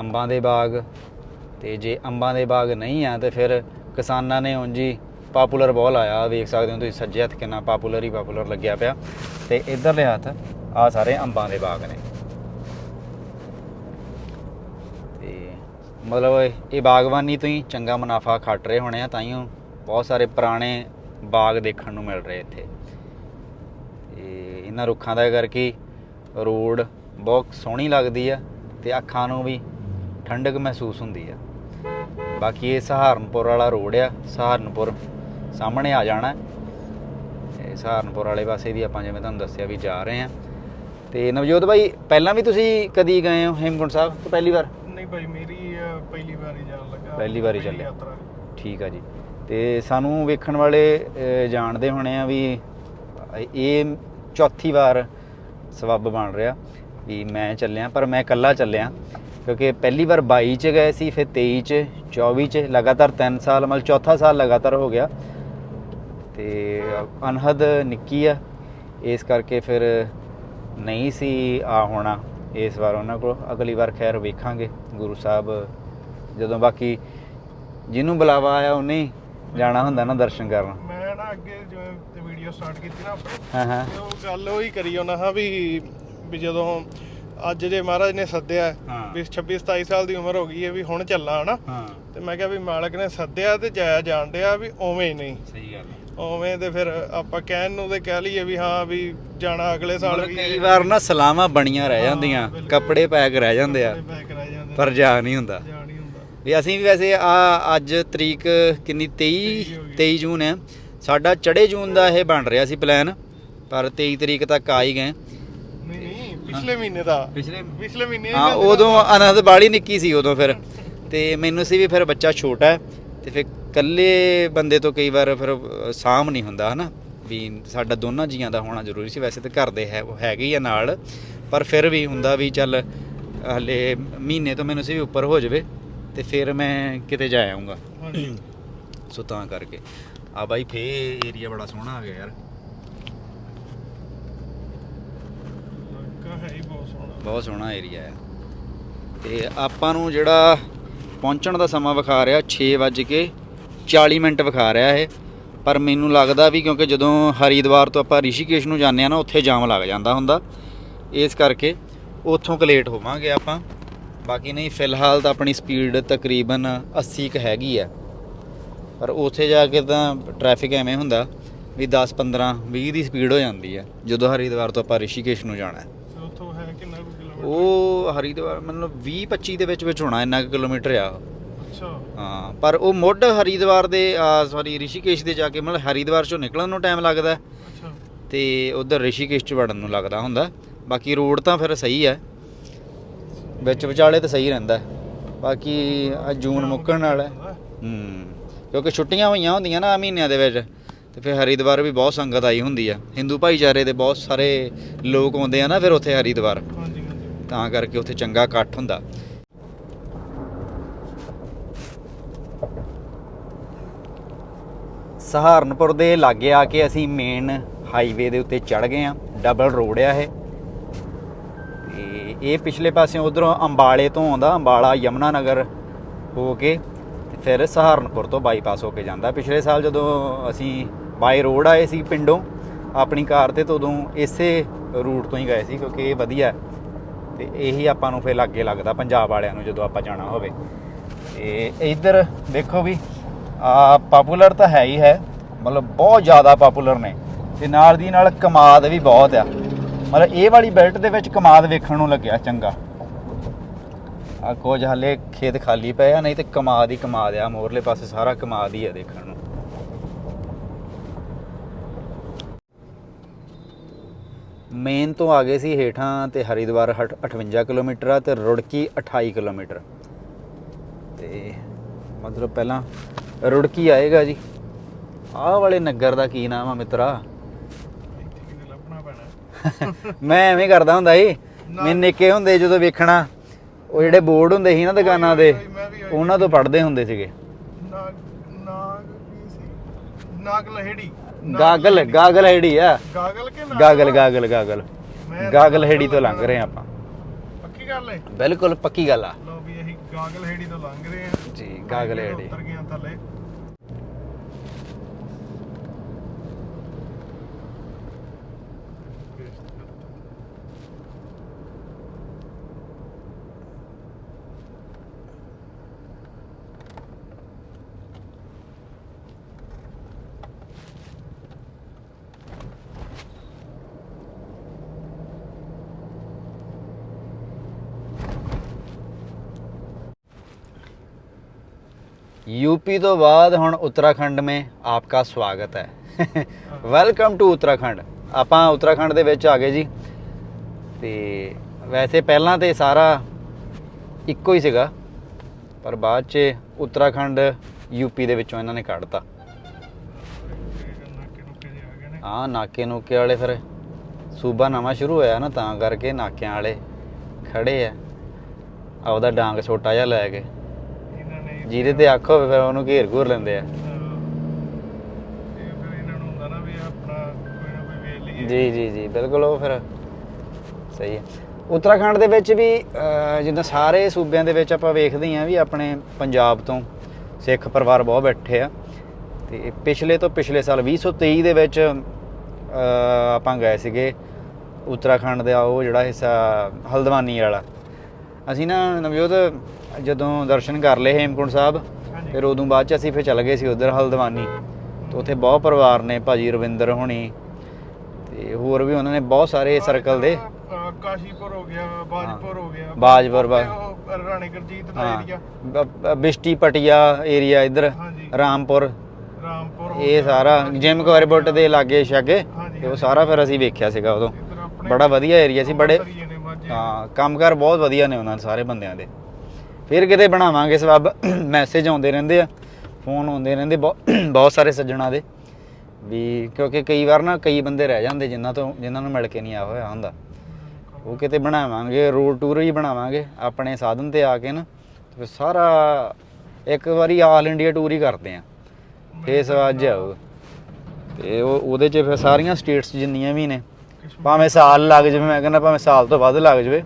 [SPEAKER 1] ਅੰਬਾਂ ਦੇ ਬਾਗ, ਤੇ ਜੇ ਅੰਬਾਂ ਦੇ ਬਾਗ ਨਹੀਂ ਆ, ਤੇ ਫਿਰ ਕਿਸਾਨਾਂ ਨੇ ਉਂਝ ਹੀ ਪਾਪੂਲਰ ਬਹੁਤ ਲਾਇਆ। ਵੇਖ ਸਕਦੇ ਹੋ ਤੁਸੀਂ ਸੱਜੇ ਹੱਥ ਕਿੰਨਾ ਪਾਪੂਲਰ ਹੀ ਪਾਪੂਲਰ ਲੱਗਿਆ ਪਿਆ। ਤੇ ਇਧਰਲੇ ਹੱਥ ਆ ਸਾਰੇ ਅੰਬਾਂ ਦੇ ਬਾਗ ਨੇ ਤੇ ਮਤਲਬ ਇਹ- ਬਾਗਬਾਨੀ ਤੋਂ ਹੀ ਚੰਗਾ ਮੁਨਾਫਾ ਖੱਟ ਰਹੇ ਹੋਣੇ ਆ ਤਾਈਓ ਬਹੁਤ ਸਾਰੇ ਪੁਰਾਣੇ ਬਾਗ ਦੇਖਣ ਨੂੰ ਮਿਲ ਰਹੇ ਇੱਥੇ। ਤੇ ਇਹਨਾਂ ਰੁੱਖਾਂ ਦਾ ਕਰਕੇ ਰੋਡ ਬਹੁਤ ਸੋਹਣੀ ਲੱਗਦੀ ਆ ਤੇ ਅੱਖਾਂ ਨੂੰ ਵੀ ਠੰਡਕ ਮਹਿਸੂਸ ਹੁੰਦੀ ਆ। ਬਾਕੀ ਇਹ ਸਹਾਰਨਪੁਰ ਵਾਲਾ ਰੋਡ ਆ, ਸਹਾਰਨਪੁਰ ਸਾਹਮਣੇ ਆ ਜਾਣਾ। ਇਹ ਸਹਾਰਨਪੁਰ ਵਾਲੇ ਪਾਸੇ ਵੀ ਆਪਾਂ ਜਿਵੇਂ ਤੁਹਾਨੂੰ ਦੱਸਿਆ ਵੀ ਜਾ ਰਹੇ ਆ। ਤੇ ਨਵਜੋਤ ਭਾਈ, ਪਹਿਲਾਂ ਵੀ ਤੁਸੀਂ ਕਦੀ ਗਏ ਹੋ ਹੇਮਕੁੰਟ ਸਾਹਿਬ? ਤੋਂ ਪਹਿਲੀ ਵਾਰ?
[SPEAKER 3] ਨਹੀਂ ਭਾਈ, ਮੇਰੀ ਪਹਿਲੀ ਵਾਰੀ ਜਾਣ ਲੱਗਾ
[SPEAKER 1] ਪਹਿਲੀ ਵਾਰੀ
[SPEAKER 3] ਪਹਿਲੀ
[SPEAKER 1] ਚੱਲਿਆ।
[SPEAKER 3] ਯਾਤਰਾ।
[SPEAKER 1] ਠੀਕ ਆ ਜੀ ਤੇ ਸਾਨੂੰ ਵੇਖਣ ਵਾਲੇ ਜਾਣਦੇ ਹੋਣੇ ਆ ਵੀ ਇਹ ਚੌਥੀ ਵਾਰ ਸਬੱਬ ਬਣ ਰਿਹਾ ਵੀ ਮੈਂ ਚੱਲਿਆ ਪਰ ਮੈਂ ਇਕੱਲਾ ਚੱਲਿਆ ਕਿਉਂਕਿ ਪਹਿਲੀ ਵਾਰ 22 ਚ ਗਏ ਸੀ ਫਿਰ 23 ਚ 24 ਚ ਲਗਾਤਾਰ 3 ਸਾਲ ਮਤਲਬ ਚੌਥਾ ਸਾਲ ਲਗਾਤਾਰ ਹੋ ਗਿਆ ਤੇ ਅਨਹਦ ਨਿੱਕੀ ਆ ਇਸ ਕਰਕੇ ਫਿਰ ਨਹੀਂ ਸੀ ਆ ਹੋਣਾ ਇਸ ਵਾਰ ਉਹਨਾਂ ਕੋਲ ਅਗਲੀ ਵਾਰ ਖੈਰ ਵੇਖਾਂਗੇ ਗੁਰੂ ਸਾਹਿਬ ਜਦੋਂ ਬਾਕੀ ਜਿਹਨੂੰ ਬੁਲਾਵਾ ਆਇਆ ਉਹਨੇ ਹੀ ਜਾਣਾ ਹੁੰਦਾ ਨਾ ਦਰਸ਼ਨ ਕਰਨ।
[SPEAKER 3] ਮੈਂ ਨਾ ਅੱਗੇ ਜਿਵੇਂ ਵੀਡੀਓ ਸਟਾਰਟ ਕੀਤੀ ਨਾ ਆਪਣੀ
[SPEAKER 1] ਹਾਂ ਹਾਂ।
[SPEAKER 3] ਤੇ ਉਹ ਗੱਲ ਉਹੀ ਕਰੀ ਉਹਨਾਂ ਹਾਂ ਵੀ ਵੀ ਜਦੋਂ ਅੱਜ ਜੇ ਮਹਾਰਾਜ ਨੇ ਸੱਦਿਆ
[SPEAKER 1] ਹਾਂ।
[SPEAKER 3] ਵੀ 26 27 ਸਾਲ ਦੀ ਉਮਰ ਹੋ ਗਈ ਹੈ ਵੀ ਹੁਣ ਚੱਲਣਾ ਹਨਾ।
[SPEAKER 1] ਹਾਂ।
[SPEAKER 3] ਤੇ ਮੈਂ ਕਿਹਾ ਵੀ ਮਾਲਕ ਨੇ ਸੱਦਿਆ ਤੇ ਜਾਇਆ ਜਾਣ ਡਿਆ ਵੀ ਉਵੇਂ ਹੀ ਨਹੀਂ।
[SPEAKER 1] ਸਹੀ ਗੱਲ
[SPEAKER 3] ਉਵੇਂ ਤੇ ਫਿਰ ਆਪਾਂ ਕਹਿਣ ਨੂੰ ਤੇ ਕਹਿ ਲਈਏ ਵੀ ਹਾਂ ਵੀ ਜਾਣਾ ਅਗਲੇ ਸਾਲ ਵੀ
[SPEAKER 1] ਕਈ ਵਾਰ ਨਾ ਸਲਾਮਾਂ ਬਣੀਆਂ ਰਹਿ ਜਾਂਦੀਆਂ। ਕੱਪੜੇ ਪੈਕ ਰਹਿ ਜਾਂਦੇ ਆ ਪਰ ਜਾ ਨਹੀਂ ਹੁੰਦਾ। ਵੀ ਅਸੀਂ ਵੀ ਵੈਸੇ ਆ ਅੱਜ ਤਰੀਕ ਕਿੰਨੀ? 23 23 ਜੂਨ ਹੈ। ਸਾਡਾ ਚੜੇ ਜੂਨ ਦਾ ਇਹ ਬਣ ਰਿਹਾ ਸੀ ਪਲਾਨ ਪਰ 23 ਤਰੀਕ ਤੱਕ ਆ ਹੀ ਗਏ।
[SPEAKER 3] ਨਹੀਂ ਪਿਛਲੇ ਮਹੀਨੇ ਦਾ।
[SPEAKER 1] ਪਿਛਲੇ
[SPEAKER 3] ਪਿਛਲੇ ਮਹੀਨੇ
[SPEAKER 1] ਹਾਂ ਉਦੋਂ ਅਨੰਦ ਬਾੜੀ ਨਿੱਕੀ ਸੀ ਉਦੋਂ ਫਿਰ। ਤੇ ਮੈਨੂੰ ਸੀ ਵੀ ਫਿਰ ਬੱਚਾ ਛੋਟਾ ਹੈ ਤੇ ਫਿਰ ਇਕੱਲੇ ਬੰਦੇ ਤੋਂ ਕਈ ਵਾਰ ਫਿਰ ਸਾਂਭ ਨਹੀਂ ਹੁੰਦਾ ਹਨਾ? ਵੀ ਸਾਡਾ ਦੋਨਾਂ ਜੀਆਂ ਦਾ ਹੋਣਾ ਜ਼ਰੂਰੀ ਸੀ ਵੈਸੇ ਤਾਂ ਘਰ ਦੇ ਹੈ ਉਹ ਹੈਗੇ ਹੀ ਆ ਨਾਲ ਪਰ ਫਿਰ ਵੀ ਹੁੰਦਾ ਵੀ ਚੱਲ ਹਲੇ ਮਹੀਨੇ ਤੋਂ ਮੈਨੂੰ ਸੀ ਵੀ ਉੱਪਰ ਹੋ ਜਾਵੇ। ਤੇ ਫਿਰ ਮੈਂ ਕਿਤੇ ਜਾ ਆਉਂਗਾ।
[SPEAKER 3] ਹਾਂਜੀ।
[SPEAKER 1] ਸੋ ਤਾਂ ਕਰਕੇ। ਆ ਬਾਈ ਫੇ ਏਰੀਆ ਬੜਾ ਸੋਹਣਾ ਆ ਗਿਆ ਯਾਰ।
[SPEAKER 3] ਕਾ ਹੈ ਹੀ ਬਹੁਤ ਸੋਹਣਾ।
[SPEAKER 1] ਬਹੁਤ ਸੋਹਣਾ ਏਰੀਆ ਹੈ ਤੇ ਆਪਾਂ ਨੂੰ ਜਿਹੜਾ ਪਹੁੰਚਣ ਦਾ ਸਮਾਂ ਵਿਖਾ ਰਿਹਾ 6:40 ਮਿੰਟ ਵਿਖਾ ਰਿਹਾ ਇਹ। ਪਰ ਮੈਨੂੰ ਲੱਗਦਾ ਵੀ ਕਿਉਂਕਿ ਜਦੋਂ ਹਰੀਦਵਾਰ ਤੋਂ ਆਪਾਂ ਰਿਸ਼ੀਕੇਸ਼ ਨੂੰ ਜਾਂਦੇ ਆ ਨਾ ਉੱਥੇ ਜਾਮ ਲੱਗ ਜਾਂਦਾ ਹੁੰਦਾ। ਇਸ ਕਰਕੇ ਉੱਥੋਂ ਕਲੇਟ ਹੋਵਾਂਗੇ ਆਪਾਂ। ਬਾਕੀ ਨਹੀਂ ਫਿਲਹਾਲ ਤਾਂ ਆਪਣੀ ਸਪੀਡ ਤਕਰੀਬਨ 80 ਕ ਹੈਗੀ ਆ। ਪਰ ਉੱਥੇ ਜਾ ਕੇ ਤਾਂ ਟ੍ਰੈਫਿਕ ਐਵੇਂ ਹੁੰਦਾ ਵੀ 10 15 20 ਦੀ ਸਪੀਡ ਹੋ ਜਾਂਦੀ ਆ ਜਦੋਂ ਹਰੀਦਵਾਰ ਤੋਂ ਆਪਾਂ ਰਿਸ਼ੀਕੇਸ਼ ਨੂੰ ਜਾਣਾ ਹੈ।
[SPEAKER 3] ਤੇ ਉੱਥੋਂ ਹੈ ਕਿੰਨਾ ਕੁ ਕਿਲੋਮੀਟਰ?
[SPEAKER 1] ਉਹ ਹਰੀਦਵਾਰ ਮਤਲਬ 20 25 ਦੇ ਵਿੱਚ ਵਿੱਚ ਹੋਣਾ ਇੰਨਾ ਕੁ ਕਿਲੋਮੀਟਰ ਆ।
[SPEAKER 3] ਅੱਛਾ।
[SPEAKER 1] ਹਾਂ ਪਰ ਉਹ ਮੁੱਢ ਹਰੀਦਵਾਰ ਦੇ ਸੌਰੀ ਰਿਸ਼ੀਕੇਸ਼ ਦੇ ਜਾ ਕੇ ਮਤਲਬ ਹਰੀਦਵਾਰ ਚੋਂ ਨਿਕਲਣ ਨੂੰ ਟਾਈਮ ਲੱਗਦਾ। ਹੈ
[SPEAKER 3] ਅੱਛਾ।
[SPEAKER 1] ਤੇ ਉਧਰ ਰਿਸ਼ੀਕੇਸ਼ ਚ ਵੜਨ ਨੂੰ ਲੱਗਦਾ ਹੁੰਦਾ। ਬਾਕੀ ਰੋਡ ਤਾਂ ਫਿਰ ਸਹੀ ਹੈ ਵਿੱਚ ਵਿਚਾਲੇ ਤਾਂ ਸਹੀ ਰਹਿੰਦਾ। ਬਾਕੀ ਆ ਜੂਨ ਮੁੱਕਣ ਨਾਲ ਹੈ। ਕਿਉਂਕਿ ਛੁੱਟੀਆਂ ਹੋਈਆਂ ਹੁੰਦੀਆਂ ਨਾ ਮਹੀਨਿਆਂ ਦੇ ਵਿੱਚ ਤੇ ਫਿਰ ਹਰੀਦਵਾਰ ਵੀ ਬਹੁਤ ਸੰਗਤ ਆਈ ਹੁੰਦੀ ਆ। ਹਿੰਦੂ ਭਾਈਚਾਰੇ ਦੇ ਬਹੁਤ ਸਾਰੇ ਲੋਕ ਆਉਂਦੇ ਆ ਨਾ ਫਿਰ ਉੱਥੇ ਹਰੀਦਵਾਰ।
[SPEAKER 3] ਹਾਂਜੀ ਹਾਂਜੀ।
[SPEAKER 1] ਤਾਂ ਕਰਕੇ ਉੱਥੇ ਚੰਗਾ ਇਕੱਠ ਹੁੰਦਾ। ਸਹਾਰਨਪੁਰ ਦੇ ਲਾਗੇ ਆ ਕੇ ਅਸੀਂ ਮੇਨ ਹਾਈਵੇ ਦੇ ਉੱਤੇ ਚੜ ਗਏ ਆ। ਡਬਲ ਰੋਡ ਆ ਇਹ। ਇਹ ਪਿਛਲੇ ਪਾਸੇ ਉਧਰੋਂ ਅੰਬਾਲੇ ਤੋਂ ਆਉਂਦਾ, ਅੰਬਾਲਾ ਯਮਨਾ ਨਗਰ ਹੋ ਕੇ ਤੇ ਫਿਰ ਸਹਾਰਨਪੁਰ ਤੋਂ ਬਾਈਪਾਸ ਹੋ ਕੇ ਜਾਂਦਾ। ਪਿਛਲੇ ਸਾਲ ਜਦੋਂ ਅਸੀਂ ਬਾਈ ਰੋਡ ਆਏ ਸੀ ਪਿੰਡੋਂ, ਆਪਣੀ ਕਾਰ ਤੇ ਤਾਂ ਇਸੇ ਰੂਟ ਤੋਂ ਹੀ ਗਏ ਸੀ ਕਿਉਂਕਿ ਇਹ ਵਧੀਆ ਹੈ। ਤੇ ਇਹੀ ਆਪਾਂ ਨੂੰ ਫਿਰ ਲੱਗੇ ਲੱਗਦਾ ਪੰਜਾਬ ਵਾਲਿਆਂ ਨੂੰ ਜਦੋਂ ਆਪਾਂ ਜਾਣਾ ਹੋਵੇ। ਤੇ ਇੱਧਰ ਦੇਖੋ ਵੀ, ਆ ਪਪੂਲਰ ਤਾਂ ਹੈ ਹੀ ਹੈ, ਮਤਲਬ ਬਹੁਤ ਜ਼ਿਆਦਾ ਪਪੂਲਰ ਨੇ। ਤੇ ਨਾਲ ਦੀ ਨਾਲ ਕਮਾਦ ਵੀ ਬਹੁਤ ਆ। ਮਤਲਬ ਇਹ ਵਾਲੀ ਬੈਲਟ ਦੇ ਵਿੱਚ ਕਮਾਦ ਵੇਖਣ ਨੂੰ ਲੱਗਿਆ, ਚੰਗਾ। ਆ ਕੁਝ ਹਲੇ ਖੇਤ ਖਾਲੀ ਪਏ ਆ, ਨਹੀਂ ਤੇ ਕਮਾਦ ਹੀ ਕਮਾਦ ਆ, ਮੋਰਲੇ ਪਾਸੇ ਸਾਰਾ ਕਮਾਦ ਹੀ ਆ ਦੇਖਣ ਨੂੰ। ਮੇਨ ਤੋਂ ਆ ਗਏ ਸੀ ਹੇਠਾਂ ਤੇ ਹਰਿਦੁਆਰ ਹਟ- 58 ਕਿਲੋਮੀਟਰ ਆ ਤੇ ਰੁੜਕੀ 28 ਕਿਲੋਮੀਟਰ। ਤੇ ਮਤਲਬ ਪਹਿਲਾਂ ਰੁੜਕੀ ਆਏਗਾ ਜੀ। ਆਹ ਵਾਲੇ ਨਗਰ ਦਾ ਕੀ ਨਾਮ ਆ ਮਿੱਤਰਾ
[SPEAKER 3] ਇੱਥੇ ਕਿਤੇ ਲੱਭਣਾ ਪੈਣਾ
[SPEAKER 1] ਮੈਂ ਐਵੇਂ ਕਰਦਾ ਹੁੰਦਾ ਸੀ ਮੈਂ ਨਿੱਕੇ ਹੁੰਦੇ ਜਦੋਂ ਵੇਖਣਾ ਉਹ ਜਿਹੜੇ ਬੋਰਡ ਹੁੰਦੇ ਸੀ ਨਾ ਦੁਕਾਨਾਂ ਦੇ ਉਹਨਾਂ ਤੋਂ ਪੜ੍ਹਦੇ ਹੁੰਦੇ ਸੀਗੇ।
[SPEAKER 3] ਨਾਗ ਨਾਗ ਕੀ ਸੀ? ਨਾਗ ਲਹੜੀ।
[SPEAKER 1] ਗਾਗਲ। ਗਾਗਲ ਹੈੜੀ ਆ।
[SPEAKER 3] ਗਾਗਲ ਕੇ ਨਾਗ?
[SPEAKER 1] Goggle goggle goggle. ਗਾਗਲ ਹੈੜੀ ਤੋਂ ਲੰਘ ਰਹੇ ਹਾਂ ਆਪਾਂ।
[SPEAKER 3] ਪੱਕੀ ਗੱਲ ਹੈ
[SPEAKER 1] ਬਿਲਕੁਲ ਪੱਕੀ ਗੱਲ ਆ।
[SPEAKER 3] ਲੋ ਵੀ ਅਸੀਂ ਗਾਗਲ ਹੇੜੀ ਤੋਂ ਲੰਘ ਰਹੇ ਹਾਂ
[SPEAKER 1] ਜੀ ਗਾਗਲ ਹੈੜੀ
[SPEAKER 3] ਉੱਤਰ ਗਏ ਹਾਂ ਥੱਲੇ।
[SPEAKER 1] यूपी तो बाद ਹੁਣ ਉੱਤਰਾਖੰਡ में आपका स्वागत है (laughs) ਵੈਲਕਮ ਟੂ ਉੱਤਰਾਖੰਡ ਆਪਾਂ ਉੱਤਰਾਖੰਡ ਦੇ ਵਿੱਚ ਆ ਗਏ ਜੀ ਤੇ ਵੈਸੇ ਪਹਿਲਾਂ ਤੇ ਸਾਰਾ ਇੱਕੋ ਹੀ ਸੀਗਾ ਪਰ ਬਾਅਦ 'ਚ ਉੱਤਰਾਖੰਡ ਯੂਪੀ ਦੇ ਵਿੱਚੋਂ ਇਹਨਾਂ ਨੇ ਕੱਢਤਾ
[SPEAKER 3] ਨਾਕੇ ਨੁਕੇ ਜਿਹੇ ਆ ਗਏ ਨੇ
[SPEAKER 1] ਆ ਨਾਕੇ ਨੂਕੇ ਵਾਲੇ ਫਿਰ ਸੂਬਾ ਨਵਾਂ ਸ਼ੁਰੂ ਹੋਇਆ ਨਾ ਤਾਂ ਕਰਕੇ ਨਾਕਿਆਂ ਵਾਲੇ ਖੜੇ ਆ ਆਪਦਾ ਡਾਂਗ ਛੋਟਾ ਜਿਹਾ ਲੈ ਕੇ
[SPEAKER 3] ਇਹਨਾਂ ਨੇ
[SPEAKER 1] ਜਿਹਦੇ ਤੇ ਅੱਖ ਹੋਵੇ ਫਿਰ ਉਹਨੂੰ ਘੇਰ ਘੂਰ ਲੈਂਦੇ ਆ।
[SPEAKER 3] ਅਹ, ਫਿਰ ਇਹਨਾਂ ਨੂੰ ਹੁੰਦਾ ਨਾ ਵੀ ਆਪਣਾ ਕੋਈ ਨਾ ਕੋਈ ਵੇਖ ਲਈਏ
[SPEAKER 1] ਜੀ ਜੀ ਜੀ ਬਿਲਕੁਲ ਉਹ ਫਿਰ ਸਹੀ ਹੈ। ਉੱਤਰਾਖੰਡ ਦੇ ਵਿੱਚ ਵੀ ਅਹ, ਜਿੱਦਾਂ ਸਾਰੇ ਸੂਬਿਆਂ ਦੇ ਵਿੱਚ ਆਪਾਂ ਵੇਖਦੇ ਹਾਂ ਵੀ ਆਪਣੇ ਪੰਜਾਬ ਤੋਂ ਸਿੱਖ ਪਰਿਵਾਰ ਬਹੁਤ ਬੈਠੇ ਆ। ਤੇ ਪਿਛਲੇ ਤੋਂ ਪਿਛਲੇ ਸਾਲ 2023 ਦੇ ਵਿੱਚ ਅਹ, ਆਪਾਂ ਗਏ ਸੀਗੇ। ਉੱਤਰਾਖੰਡ ਦਾ ਉਹ ਜਿਹੜਾ ਹਿੱਸਾ ਹਲਦਵਾਨੀ ਵਾਲਾ। ਅਸੀਂ ਨਾ ਨਵਜੋਤ ਜਦੋਂ ਦਰਸ਼ਨ ਕਰ ਲਏ ਹੇਮਕੁੰਟ ਸਾਹਿਬ। ਫਿਰ ਉਦੋਂ ਬਾਅਦ ਚ ਅਸੀਂ ਫਿਰ ਚੱਲ ਗਏ ਸੀ ਉਧਰ ਹਲਦਵਾਨੀ। ਤੇ ਉੱਥੇ ਬਹੁਤ ਪਰਿਵਾਰ ਨੇ ਭਾਜੀ ਰਵਿੰਦਰ ਹੋਣੀ ਤੇ ਹੋਰ ਵੀ ਉਹਨਾਂ ਨੇ ਬਹੁਤ ਸਾਰੇ ਸਰਕਲ ਦੇ।
[SPEAKER 3] ਕਾਸ਼ੀਪੁਰ ਹੋ ਗਿਆ ਬਾਜਪੁਰ ਹੋ ਗਿਆ
[SPEAKER 1] ਬਾਜਪੁਰ
[SPEAKER 3] ਰਾਣੀ ਗੁਰਜੀਤ ਦਾ ਏਰੀਆ
[SPEAKER 1] ਬਿਸ਼ਟੀ ਪਟਿਆ ਏਰੀਆ ਇੱਧਰ ਰਾਮਪੁਰ।
[SPEAKER 3] ਰਾਮਪੁਰ
[SPEAKER 1] ਇਹ। ਸਾਰਾ ਜਿਮ ਕੋਰਬਟ ਦੇ ਲਾਗੇ ਛਾਗੇ ਤੇ ਉਹ ਸਾਰਾ ਫਿਰ ਅਸੀਂ ਵੇਖਿਆ ਸੀਗਾ ਉਦੋਂ। ਬੜਾ ਵਧੀਆ ਏਰੀਆ ਸੀ ਬੜੇ ਹਾਂ ਕੰਮਕਾਰ ਬਹੁਤ ਵਧੀਆ ਨੇ ਉਹਨਾਂ ਦੇ ਸਾਰੇ ਬੰਦਿਆਂ ਦੇ। ਫਿਰ ਕਿਤੇ ਬਣਾਵਾਂਗੇ ਸਬਬ ਮੈਸੇਜ ਆਉਂਦੇ ਰਹਿੰਦੇ ਆ ਫੋਨ ਆਉਂਦੇ ਰਹਿੰਦੇ ਬਹੁਤ ਬਹੁਤ ਸਾਰੇ ਸੱਜਣਾ ਦੇ। ਵੀ ਕਿਉਂਕਿ ਕਈ ਵਾਰ ਨਾ ਕਈ ਬੰਦੇ ਰਹਿ ਜਾਂਦੇ ਜਿਨ੍ਹਾਂ ਤੋਂ ਜਿਨ੍ਹਾਂ ਨੂੰ ਮਿਲ ਕੇ ਨਹੀਂ ਆ ਹੋਇਆ ਹੁੰਦਾ। ਉਹ ਕਿਤੇ ਬਣਾਵਾਂਗੇ ਰੋਡ ਟੂਰ ਹੀ ਬਣਾਵਾਂਗੇ ਆਪਣੇ ਸਾਧਨ ਤੇ ਆ ਕੇ ਨਾ ਫਿਰ ਸਾਰਾ ਇੱਕ ਵਾਰੀ ਆਲ ਇੰਡੀਆ ਟੂਰ ਹੀ ਕਰਦੇ ਆ। ਫੇਰ ਸਵਾਦ ਜਾਓ ਤੇ ਉਹ ਉਹਦੇ 'ਚ ਫਿਰ ਸਾਰੀਆਂ ਸਟੇਟਸ ਜਿੰਨੀਆਂ ਵੀ ਨੇ ਭਾਵੇਂ ਸਾਲ ਲੱਗ ਜਾਵੇ ਮੈਂ ਕਹਿੰਦਾ ਭਾਵੇਂ ਸਾਲ ਤੋਂ ਵੱਧ ਲੱਗ ਜਾਵੇ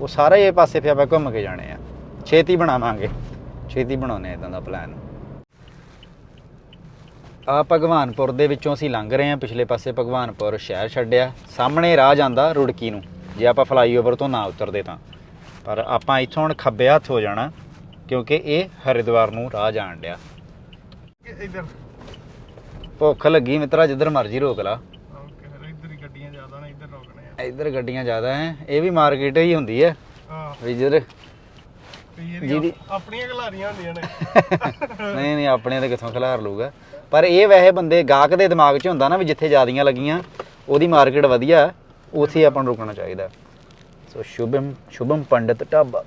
[SPEAKER 1] ਉਹ ਸਾਰੇ ਇਹ ਪਾਸੇ ਫਿਰ ਆਪਾਂ ਘੁੰਮ ਕੇ ਜਾਣੇ ਆ। ਛੇਤੀ ਬਣਾਵਾਂਗੇ। ਛੇਤੀ ਬਣਾਉਨੇ ਇਦਾਂ ਦਾ ਪਲਾਨ ਆ ਭਗਵਾਨਪੁਰ ਦੇ ਵਿੱਚੋਂ ਅਸੀਂ ਲੰਘ ਰਹੇ ਹਾਂ ਪਿਛਲੇ ਪਾਸੇ ਭਗਵਾਨਪੁਰ ਸ਼ਹਿਰ ਛੱਡਿਆ। ਸਾਹਮਣੇ ਰਾਹ ਜਾਂਦਾ ਰੁੜਕੀ ਨੂੰ। ਜੇ ਆਪਾਂ ਫਲਾਈਓਵਰ ਤੋਂ ਨਾ ਉਤਰਦੇ ਤਾਂ। ਪਰ ਆਪਾਂ ਇੱਥੋਂ ਹੁਣ ਖੱਬੇ ਹੱਥ ਹੋ ਜਾਣਾ ਕਿਉਂਕਿ ਇਹ ਹਰਿਦੁਆਰ ਨੂੰ ਰਾਹ ਜਾਣ ਡਿਆ।
[SPEAKER 3] ਇੱਧਰ।
[SPEAKER 1] ਭੁੱਖ ਲੱਗੀ ਮਿੱਤਰਾ ਜਿੱਧਰ ਮਰਜ਼ੀ ਰੋਕ ਲਾ
[SPEAKER 3] ਓਕੇ ਫਿਰ ਇੱਧਰ ਹੀ ਗੱਡੀਆਂ ਜ਼ਿਆਦਾ ਨੇ ਇੱਧਰ
[SPEAKER 1] ਗੱਡੀਆਂ ਜ਼ਿਆਦਾ ਹੈ ਇਹ ਵੀ ਮਾਰਕੀਟ ਹੀ ਹੁੰਦੀ ਹੈ
[SPEAKER 3] ਹਾਂ।
[SPEAKER 1] ਵੀ ਜਿੱਧਰ ਜਿਹਦੀ-
[SPEAKER 3] ਆਪਣੀਆਂ ਖਿਲਾਰੀਆਂ ਹੁੰਦੀਆਂ ਨੇ। (laughs)
[SPEAKER 1] ਨਹੀਂ ਨਹੀਂ ਆਪਣੇ ਤੇ ਕਿੱਥੋਂ ਖਿਲਾਰ ਲੂਗਾ ਪਰ ਇਹ ਵੈਸੇ ਬੰਦੇ ਗਾਹਕ ਦੇ ਦਿਮਾਗ 'ਚ ਹੁੰਦਾ ਨਾ ਵੀ ਜਿੱਥੇ ਜਿਆਦੀਆਂ ਲੱਗੀਆਂ ਉਹਦੀ ਮਾਰਕੀਟ ਵਧੀਆ ਉੱਥੇ ਆਪਾਂ ਨੂੰ ਰੁਕਣਾ ਚਾਹੀਦਾ। ਸੋ ਸ਼ੁਭਮ ਸ਼ੁਭਮ ਪੰਡਤ ਢਾਬਾ।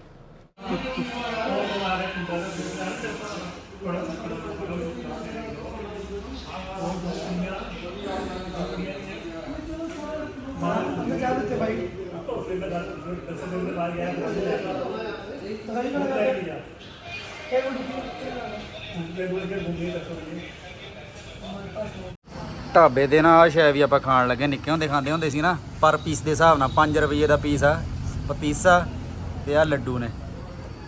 [SPEAKER 1] ਢਾਬੇ ਦੇ ਨਾਲ ਸ਼ੈ ਵੀ ਆਪਾਂ ਖਾਣ ਲੱਗੇ, ਨਿੱਕੇ ਹੁੰਦੇ ਖਾਂਦੇ ਹੁੰਦੇ ਸੀ ਨਾ, ਪਰ ਪੀਸ ਦੇ ਹਿਸਾਬ ਨਾਲ 5 ਰੁਪਏ ਦਾ ਪੀਸ ਆ ਪਤੀਸਾ ਤੇ ਆ ਲੱਡੂ ਨੇ।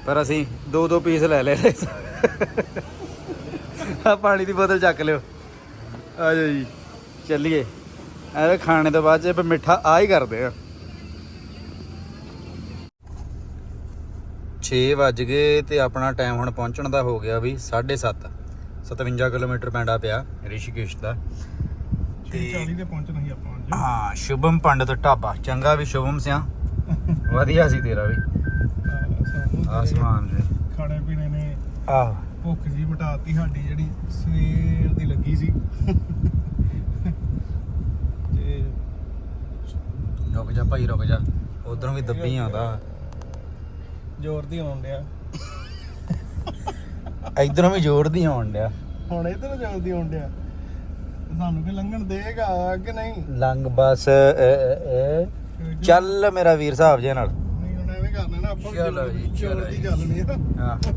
[SPEAKER 1] ਪਰ ਅਸੀਂ ਦੋ ਦੋ ਪੀਸ ਲੈ ਲਏ ਆ ਪਾਣੀ ਦੀ ਬੋਤਲ ਚੱਕ ਲਿਓ। ਆ ਜੀ, ਚੱਲੀਏ। ਐਵੇਂ ਖਾਣੇ ਤੋਂ ਬਾਅਦ ਜੇ ਮਿੱਠਾ ਆ ਹੀ ਕਰਦੇ ਆ। 6 ਵੱਜ ਗਏ ਤੇ ਆਪਣਾ ਟਾਈਮ ਹੁਣ ਪਹੁੰਚਣ ਦਾ ਹੋ ਗਿਆ ਵੀ 7:30 57 ਕਿਲੋਮੀਟਰ ਪੈਂਡਾ ਪਿਆ ਰਿਸ਼ੀਕੇਸ਼ ਦਾ। ਤੇ
[SPEAKER 3] 40 ਦੇ ਪਹੁੰਚਣਾ ਸੀ ਆਪਾਂ ਅੱਜ।
[SPEAKER 1] ਹਾਂ ਸ਼ੁਭਮ ਪੰਡਤ ਢਾਬਾ। ਚੰਗਾ ਵੀ ਸ਼ੁਭਮ ਸਿਆ। ਵਧੀਆ ਸੀ ਤੇਰਾ ਵੀ। ਆਸਮਾਨ ਦੇ
[SPEAKER 3] ਖਾਣੇ ਪੀਣੇ ਨੇ
[SPEAKER 1] ਆਹ।
[SPEAKER 3] ਭੁੱਖ ਜੀ ਮਟਾਤੀ ਸਾਡੀ ਜਿਹੜੀ ਸਵੇਰ ਦੀ ਲੱਗੀ ਸੀ। ਤੇ
[SPEAKER 1] ਰੁਕ ਜਾ ਭਾਈ ਰੁਕ ਜਾ। ਉਧਰੋਂ ਵੀ ਦੱਬੀ ਆਉਂਦਾ।
[SPEAKER 3] ਜ਼ੋਰ ਦੀ ਆਉਣ ਡਿਆ।
[SPEAKER 1] ਇਧਰੋਂ ਵੀ ਜ਼ੋਰ ਦੀ ਆਉਣ ਡਿਆ।
[SPEAKER 3] ਹੁਣ ਇਧਰ ਜ਼ੋਰ ਦੀ ਆਉਣ ਡਿਆ। ਸਾਨੂੰ ਕਿ ਲੰਘਣ ਦੇਗਾ ਕਿ ਨਹੀਂ?
[SPEAKER 1] ਲੰਗ ਬਸ ਚੱਲ ਮੇਰਾ ਵੀਰ ਸਾਹਿਬ ਜੇ ਨਾਲ।
[SPEAKER 3] ਨਹੀਂ ਹੁਣ ਐਵੇਂ ਕਰਨਾ ਨਾ ਆਪਾਂ ਵੀ
[SPEAKER 1] ਚਲੋ ਜੀ, ਚਲੋ ਜੀ।
[SPEAKER 3] ਚੱਲਣੀ ਆ।
[SPEAKER 1] ਹਾਂ।
[SPEAKER 3] ਚਲੋ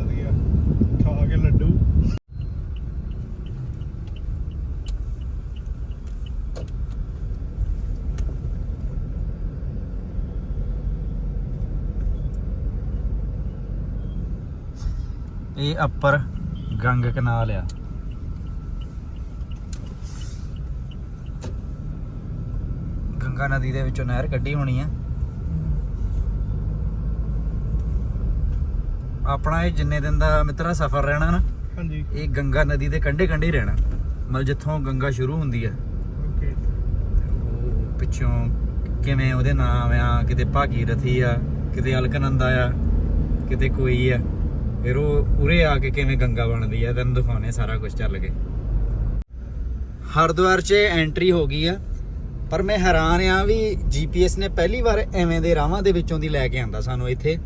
[SPEAKER 3] ਵਧੀਆ। ਖਾ ਕੇ ਲੱਡੂ।
[SPEAKER 1] ਇਹ ਅੱਪਰ ਗੰਗ ਕਨਾਲ ਆ। ਗੰਗਾ ਨਦੀ ਦੇ ਵਿੱਚੋਂ ਨਹਿਰ ਕੱਢੀ ਹੋਣੀ ਆ। ਆਪਣਾ ਇਹ ਜਿੰਨੇ ਦਿਨ ਦਾ ਮਿੱਤਰਾ ਸਫ਼ਰ ਰਹਿਣਾ ਨਾ
[SPEAKER 3] ਹਾਂਜੀ।
[SPEAKER 1] ਇਹ ਗੰਗਾ ਨਦੀ ਦੇ ਕੰਢੇ ਕੰਢੇ ਰਹਿਣਾ। ਮਤਲਬ ਜਿੱਥੋਂ ਗੰਗਾ ਸ਼ੁਰੂ ਹੁੰਦੀ ਆ।
[SPEAKER 3] ਓਕੇ।
[SPEAKER 1] ਉਹ ਪਿੱਛੋਂ ਕਿਵੇਂ ਉਹਦੇ ਨਾਮ ਆ ਕਿਤੇ ਭਾਗੀਰਥੀ ਆ ਕਿਤੇ ਅਲਕਨੰਦਾ ਆ ਕਿਤੇ ਕੋਈ ਆ। ਫਿਰ ਉਹ ਉਰੇ ਆ ਕੇ ਕਿਵੇਂ ਗੰਗਾ ਬਣਦੀ ਆ, ਤੈਨੂੰ ਦਿਖਾਉਣੇ ਸਾਰਾ ਕੁਝ ਚੱਲ ਕੇ। ਹਰਿਦੁਆਰ 'ਚ ਐਂਟਰੀ ਹੋ ਗਈ ਆ, ਪਰ ਮੈਂ ਹੈਰਾਨ ਆ ਵੀ ਜੀਪੀਐਸ ਨੇ ਪਹਿਲੀ ਵਾਰ ਐਵੇਂ ਦੇ ਰਾਵਾਂ ਦੇ ਵਿੱਚੋਂ ਦੀ ਲੈ ਕੇ ਆਂਦਾ ਸਾਨੂੰ ਇੱਥੇ।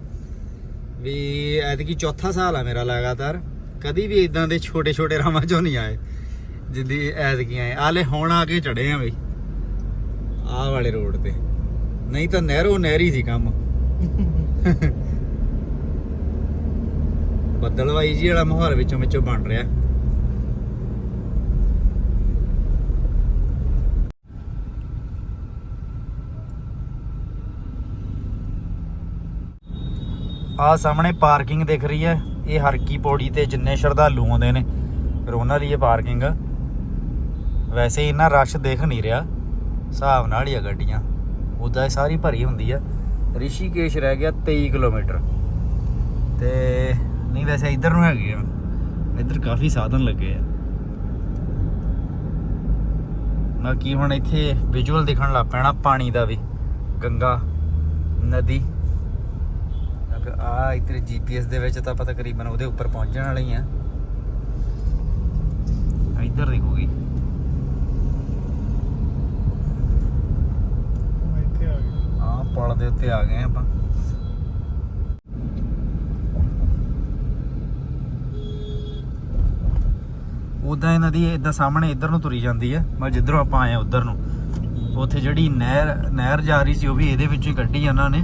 [SPEAKER 1] ਵੀ ਐਤਕੀ ਚੌਥਾ ਸਾਲ ਆ ਮੇਰਾ ਲਗਾਤਾਰ, ਕਦੀ ਵੀ ਇਦਾਂ ਦੇ ਛੋਟੇ ਛੋਟੇ ਰਾਵਾਂ 'ਚੋਂ ਨਹੀਂ ਆਏ, ਜਿੱਦੀ ਐਤਕੀ ਆਏ। ਆਲੇ ਹੁਣ ਆ ਕੇ ਚੜੇ ਆ ਬਈ। ਆਹ ਵਾਲੇ ਰੋਡ ਤੇ। ਨਹੀਂ ਤਾਂ ਨਹਿਰੋ ਨਹਿਰੀ ਸੀ ਕੰਮ। (laughs) ਬੱਦਲਵਾਈ ਜੀ ਵਾਲਾ ਮਾਹੌਲ ਵਿੱਚੋਂ ਵਿੱਚੋਂ ਬਣ ਰਿਹਾ। ਆ ਸਾਹਮਣੇ ਪਾਰਕਿੰਗ ਦਿਖ ਰਹੀ ਹੈ। ਇਹ ਹਰਕੀ ਪੌੜੀ ਤੇ ਜਿੰਨੇ ਸ਼ਰਧਾਲੂ ਆਉਂਦੇ ਨੇ ਫਿਰ ਉਹਨਾਂ ਲਈ ਇਹ ਪਾਰਕਿੰਗ ਵੈਸੇ ਇੰਨਾ ਰਸ਼ ਦੇਖ ਨਹੀਂ ਰਿਹਾ। ਹਿਸਾਬ ਨਾਲ ਹੀ ਆ ਗੱਡੀਆਂ। ਉਦਾਂ ਇਹ ਸਾਰੀ ਭਰੀ ਹੁੰਦੀ ਆ। ਰਿਸ਼ੀਕੇਸ਼ ਰਹਿ ਗਿਆ 23 ਕਿਲੋਮੀਟਰ। ਤੇ ਨਹੀਂ ਵੈਸੇ ਇੱਧਰ ਨੂੰ ਹੈਗੇ ਆ। ਇੱਧਰ ਕਾਫੀ ਸਾਧਨ ਲੱਗੇ ਆ। ਬਾਕੀ ਹੁਣ ਇੱਥੇ ਵਿਜ਼ੂਅਲ ਦਿਖਣ ਲੱਗ ਪੈਣਾ ਪਾਣੀ ਦਾ ਵੀ। ਗੰਗਾ ਨਦੀ। ਆ ਇੱਧਰ ਜੀਪੀਐਸ ਦੇ ਵਿੱਚ ਤਾਂ ਆਪਾਂ ਤਕਰੀਬਨ ਉਹਦੇ ਉੱਪਰ ਪਹੁੰਚਣ ਵਾਲੇ ਆ। ਇੱਧਰ ਦਿਖੂਗੀ
[SPEAKER 3] ਇੱਥੇ ਆ ਗਏ।
[SPEAKER 1] ਪੁਲ ਦੇ ਉੱਤੇ ਆ ਗਏ ਆਪਾਂ। ਉਦਾਂ ਇਹਨਾਂ ਦੀ ਇਦਾਂ ਸਾਹਮਣੇ ਇੱਧਰ ਨੂੰ ਤੁਰੀ ਜਾਂਦੀ ਹੈ ਮੈਂ ਜਿੱਧਰੋਂ ਆਪਾਂ ਆਏ ਆ ਉਧਰ ਨੂੰ। ਉੱਥੇ ਜਿਹੜੀ ਨਹਿਰ ਨਹਿਰ ਜਾ ਰਹੀ ਸੀ ਉਹ ਵੀ ਇਹਦੇ ਵਿੱਚੋਂ ਹੀ ਕੱਢੀ ਉਹਨਾਂ ਨੇ।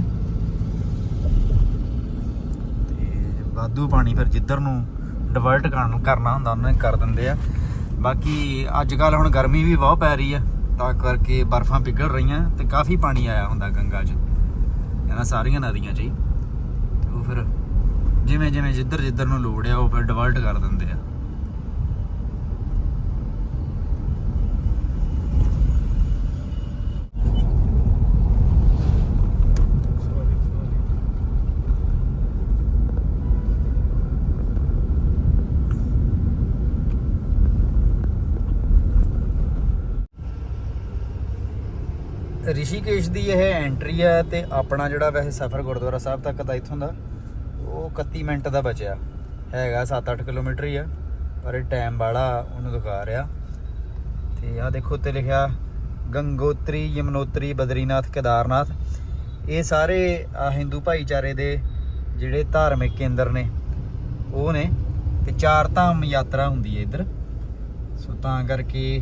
[SPEAKER 1] ਤੇ ਵਾਧੂ ਪਾਣੀ ਫਿਰ ਜਿੱਧਰ ਨੂੰ ਡਿਵਰਟ ਕਰਨ, ਕਰਨਾ ਹੁੰਦਾ, ਉਹਨਾਂ ਨੇ ਕਰ ਦਿੰਦੇ ਆ। ਬਾਕੀ ਅੱਜ ਕੱਲ ਹੁਣ ਗਰਮੀ ਵੀ ਬਹੁਤ ਪੈ ਰਹੀ ਆ, ਤਾਂ ਕਰਕੇ ਬਰਫ਼ਾਂ ਪਿਘਲ ਰਹੀਆਂ ਤੇ ਕਾਫੀ ਪਾਣੀ ਆਇਆ ਹੁੰਦਾ ਗੰਗਾ 'ਚ। ਇਹਨਾਂ ਸਾਰੀਆਂ ਨਦੀਆਂ 'ਚ ਹੀ। ਤੇ ਉਹ ਫਿਰ ਜਿਵੇਂ ਜਿਵੇਂ ਜਿੱਧਰ ਜਿੱਧਰ ਨੂੰ ਲੋੜ ਆ, ਉਹ ਫਿਰ ਡਿਵਰਟ ਕਰ ਦਿੰਦੇ ਆ
[SPEAKER 3] ਸੌਰੀ ਸੌਰੀ
[SPEAKER 1] ਰਿਸ਼ੀਕੇਸ਼ ਦੀ ਇਹ ਐਂਟਰੀ ਹੈ ਤੇ ਆਪਣਾ ਜਿਹੜਾ ਵੈਸੇ ਸਫ਼ਰ ਗੁਰਦੁਆਰਾ ਸਾਹਿਬ ਤੱਕ ਦਾ ਇੱਥੋਂ ਦਾ, ਉਹ 31 ਮਿੰਟ ਦਾ ਬਚਿਆ। ਹੈਗਾ 7-8 ਕਿਲੋਮੀਟਰ ਹੀ ਆ, ਪਰ ਇਹ ਟਾਈਮ ਵਾਲਾ ਉਹਨੂੰ ਦਿਖਾ ਰਿਹਾ। ਤੇ ਆ ਦੇਖੋ ਉੱਤੇ ਲਿਖਿਆ, ਗੰਗੋਤਰੀ ਯਮਨੋਤਰੀ ਬਦਰੀਨਾਥ ਕੇਦਾਰਨਾਥ। ਇਹ ਸਾਰੇ ਹਿੰਦੂ ਭਾਈਚਾਰੇ ਦੇ ਜਿਹੜੇ ਧਾਰਮਿਕ ਕੇਂਦਰ ਨੇ, ਉਹ ਨੇ। ਤੇ ਚਾਰ ਧਾਮ ਯਾਤਰਾ ਹੁੰਦੀ ਹੈ ਇੱਧਰ। ਸੋ ਤਾਂ ਕਰਕੇ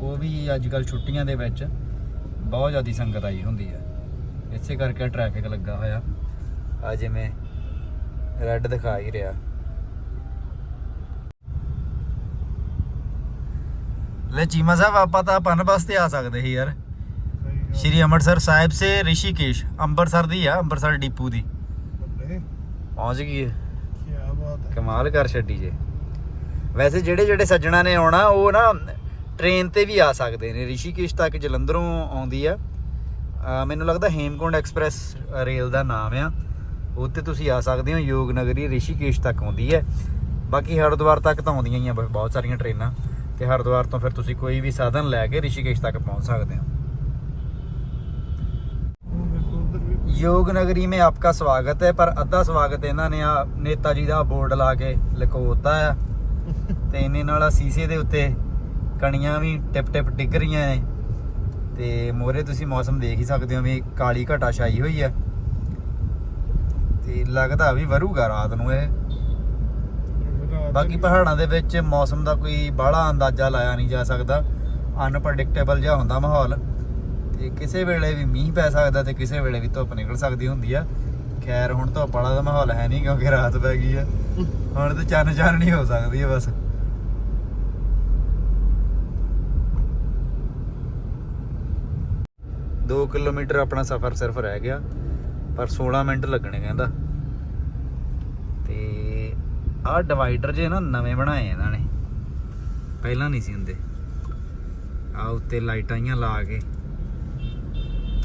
[SPEAKER 1] ਉਹ ਵੀ ਅੱਜ ਕੱਲ ਛੁੱਟੀਆਂ ਦੇ ਵਿੱਚ ਬਹੁਤ ਜ਼ਿਆਦਾ ਸੰਗਤ ਆਈ ਹੁੰਦੀ ਹੈ ਇਸੇ ਕਰਕੇ ਟ੍ਰੈਫਿਕ ਲੱਗਾ ਹੋਇਆ। ਆ ਜਿਵੇਂ ਰੈੱਡ ਦਿਖਾ ਹੀ ਰਿਹਾ। ਲੈ ਚੀਮਾ ਸਾਹਿਬ ਆਪਾਂ ਤਾਂ ਪਨ ਬਸ ਤੇ ਆ ਸਕਦੇ ਸੀ ਯਾਰ। ਸ਼੍ਰੀ ਅੰਮ੍ਰਿਤਸਰ ਸਾਹਿਬ ਸੇ ਰਿਸ਼ੀਕੇਸ਼ ਅੰਮ੍ਰਿਤਸਰ ਦੀ ਆ ਅੰਮ੍ਰਿਤਸਰ ਡਿਪੂ ਦੀ। ਪਹੁੰਚ ਗਈ ਹੈ
[SPEAKER 3] ਕੀ ਬਾਤ ਹੈ।
[SPEAKER 1] ਕਮਾਲ ਕਰ ਛੱਡੀ ਜੇ। ਵੈਸੇ ਜਿਹੜੇ ਜਿਹੜੇ ਸੱਜਣਾ ਨੇ ਆਉਣਾ ਉਹ ਨਾ ਟ੍ਰੇਨ ਤੇ ਵੀ ਆ ਸਕਦੇ ਨੇ। ਰਿਸ਼ੀਕੇਸ਼ ਤੱਕ ਜਲੰਧਰੋਂ ਆਉਂਦੀ ਆ। ਮੈਨੂੰ ਲੱਗਦਾ ਹੇਮਕੁੰਡ ਐਕਸਪ੍ਰੈਸ ਰੇਲ ਦਾ ਨਾਮ ਆ। ਉੱਤੇ ਤੁਸੀਂ ਆ ਸਕਦੇ ਹੋ। ਯੋਗ ਨਗਰੀ ਰਿਸ਼ੀਕੇਸ਼ ਤੱਕ ਆਉਂਦੀ ਹੈ ਬਾਕੀ ਹਰਦੁਆਰ ਤੱਕ ਤਾਂ ਆਉਂਦੀਆਂ ਹੀ ਆ ਬਹੁਤ ਸਾਰੀਆਂ ਟ੍ਰੇਨਾਂ ਤੇ ਹਰਦੁਆਰ ਤੋਂ ਫਿਰ ਤੁਸੀਂ ਕੋਈ ਵੀ ਸਾਧਨ ਲੈ ਕੇ ਰਿਸ਼ੀਕੇਸ਼ ਤੱਕ ਪਹੁੰਚ ਸਕਦੇ ਹੋ। ਯੋਗ ਨਗਰੀ ਮੇ ਆਪਕਾ ਸਵਾਗਤ ਹੈ, ਪਰ ਅੱਧਾ ਸਵਾਗਤ ਇਹਨਾਂ ਨੇ ਆ ਨੇਤਾ ਜੀ ਦਾ ਬੋਰਡ ਲਾ ਕੇ ਲਕੋਤਾ ਆ। ਤੇ ਇਹਨੇ ਨਾਲ ਆ ਸੀਸੇ ਦੇ ਉੱਤੇ ਕਣੀਆਂ ਵੀ ਟਿਪ ਟਿਪ ਡਿੱਗ ਰਹੀਆਂ ਨੇ। ਤੇ ਮੋਰੇ ਤੁਸੀਂ ਮੌਸਮ ਦੇਖ ਹੀ ਸਕਦੇ ਹੋ ਵੀ ਕਾਲੀ ਘਟਾ ਛਾਈ ਹੋਈ ਆ। ਤੇ ਲੱਗਦਾ ਵੀ ਵਰੂਗਾ ਰਾਤ ਨੂੰ ਇਹ। ਬਾਕੀ ਪਹਾੜਾਂ ਦੇ ਵਿੱਚ ਮੌਸਮ ਦਾ ਕੋਈ ਬਾਹਲਾ ਅੰਦਾਜ਼ਾ ਲਾਇਆ ਨਹੀਂ ਜਾ ਸਕਦਾ। ਅਨਪ੍ਰੈਡਿਕਟੇਬਲ ਜਿਹਾ ਹੁੰਦਾ ਮਾਹੌਲ। ਤੇ ਕਿਸੇ ਵੇਲੇ ਵੀ ਮੀਂਹ ਪੈ ਸਕਦਾ ਤੇ ਕਿਸੇ ਵੇਲੇ ਵੀ ਧੁੱਪ ਨਿਕਲ ਸਕਦੀ ਹੁੰਦੀ ਆ। ਖੈਰ, ਹੁਣ ਧੁੱਪ ਵਾਲਾ ਦਾ ਮਾਹੌਲ ਹੈ ਨਹੀਂ ਕਿਉਂਕਿ ਰਾਤ ਪੈ ਗਈ ਆ। ਹੁਣ ਤੇ ਚੰਨ ਚਾਨਣੀ ਹੋ ਸਕਦੀ ਹੈ ਬਸ। ਦੋ ਕਿਲੋਮੀਟਰ ਆਪਣਾ ਸਫ਼ਰ ਸਿਰਫ ਰਹਿ ਗਿਆ, ਪਰ 16 ਮਿੰਟ ਲੱਗਣੇ ਕਹਿੰਦਾ। ਤੇ ਆਹ ਡਿਵਾਈਡਰ ਜੇ ਨਾ ਨਵੇਂ ਬਣਾਏ ਇਹਨਾਂ ਨੇ, ਪਹਿਲਾਂ ਨਹੀਂ ਸੀ ਹੁੰਦੇ। ਆ ਉੱਤੇ ਲਾਈਟਾਂ ਆਈਆਂ ਲਾ ਕੇ,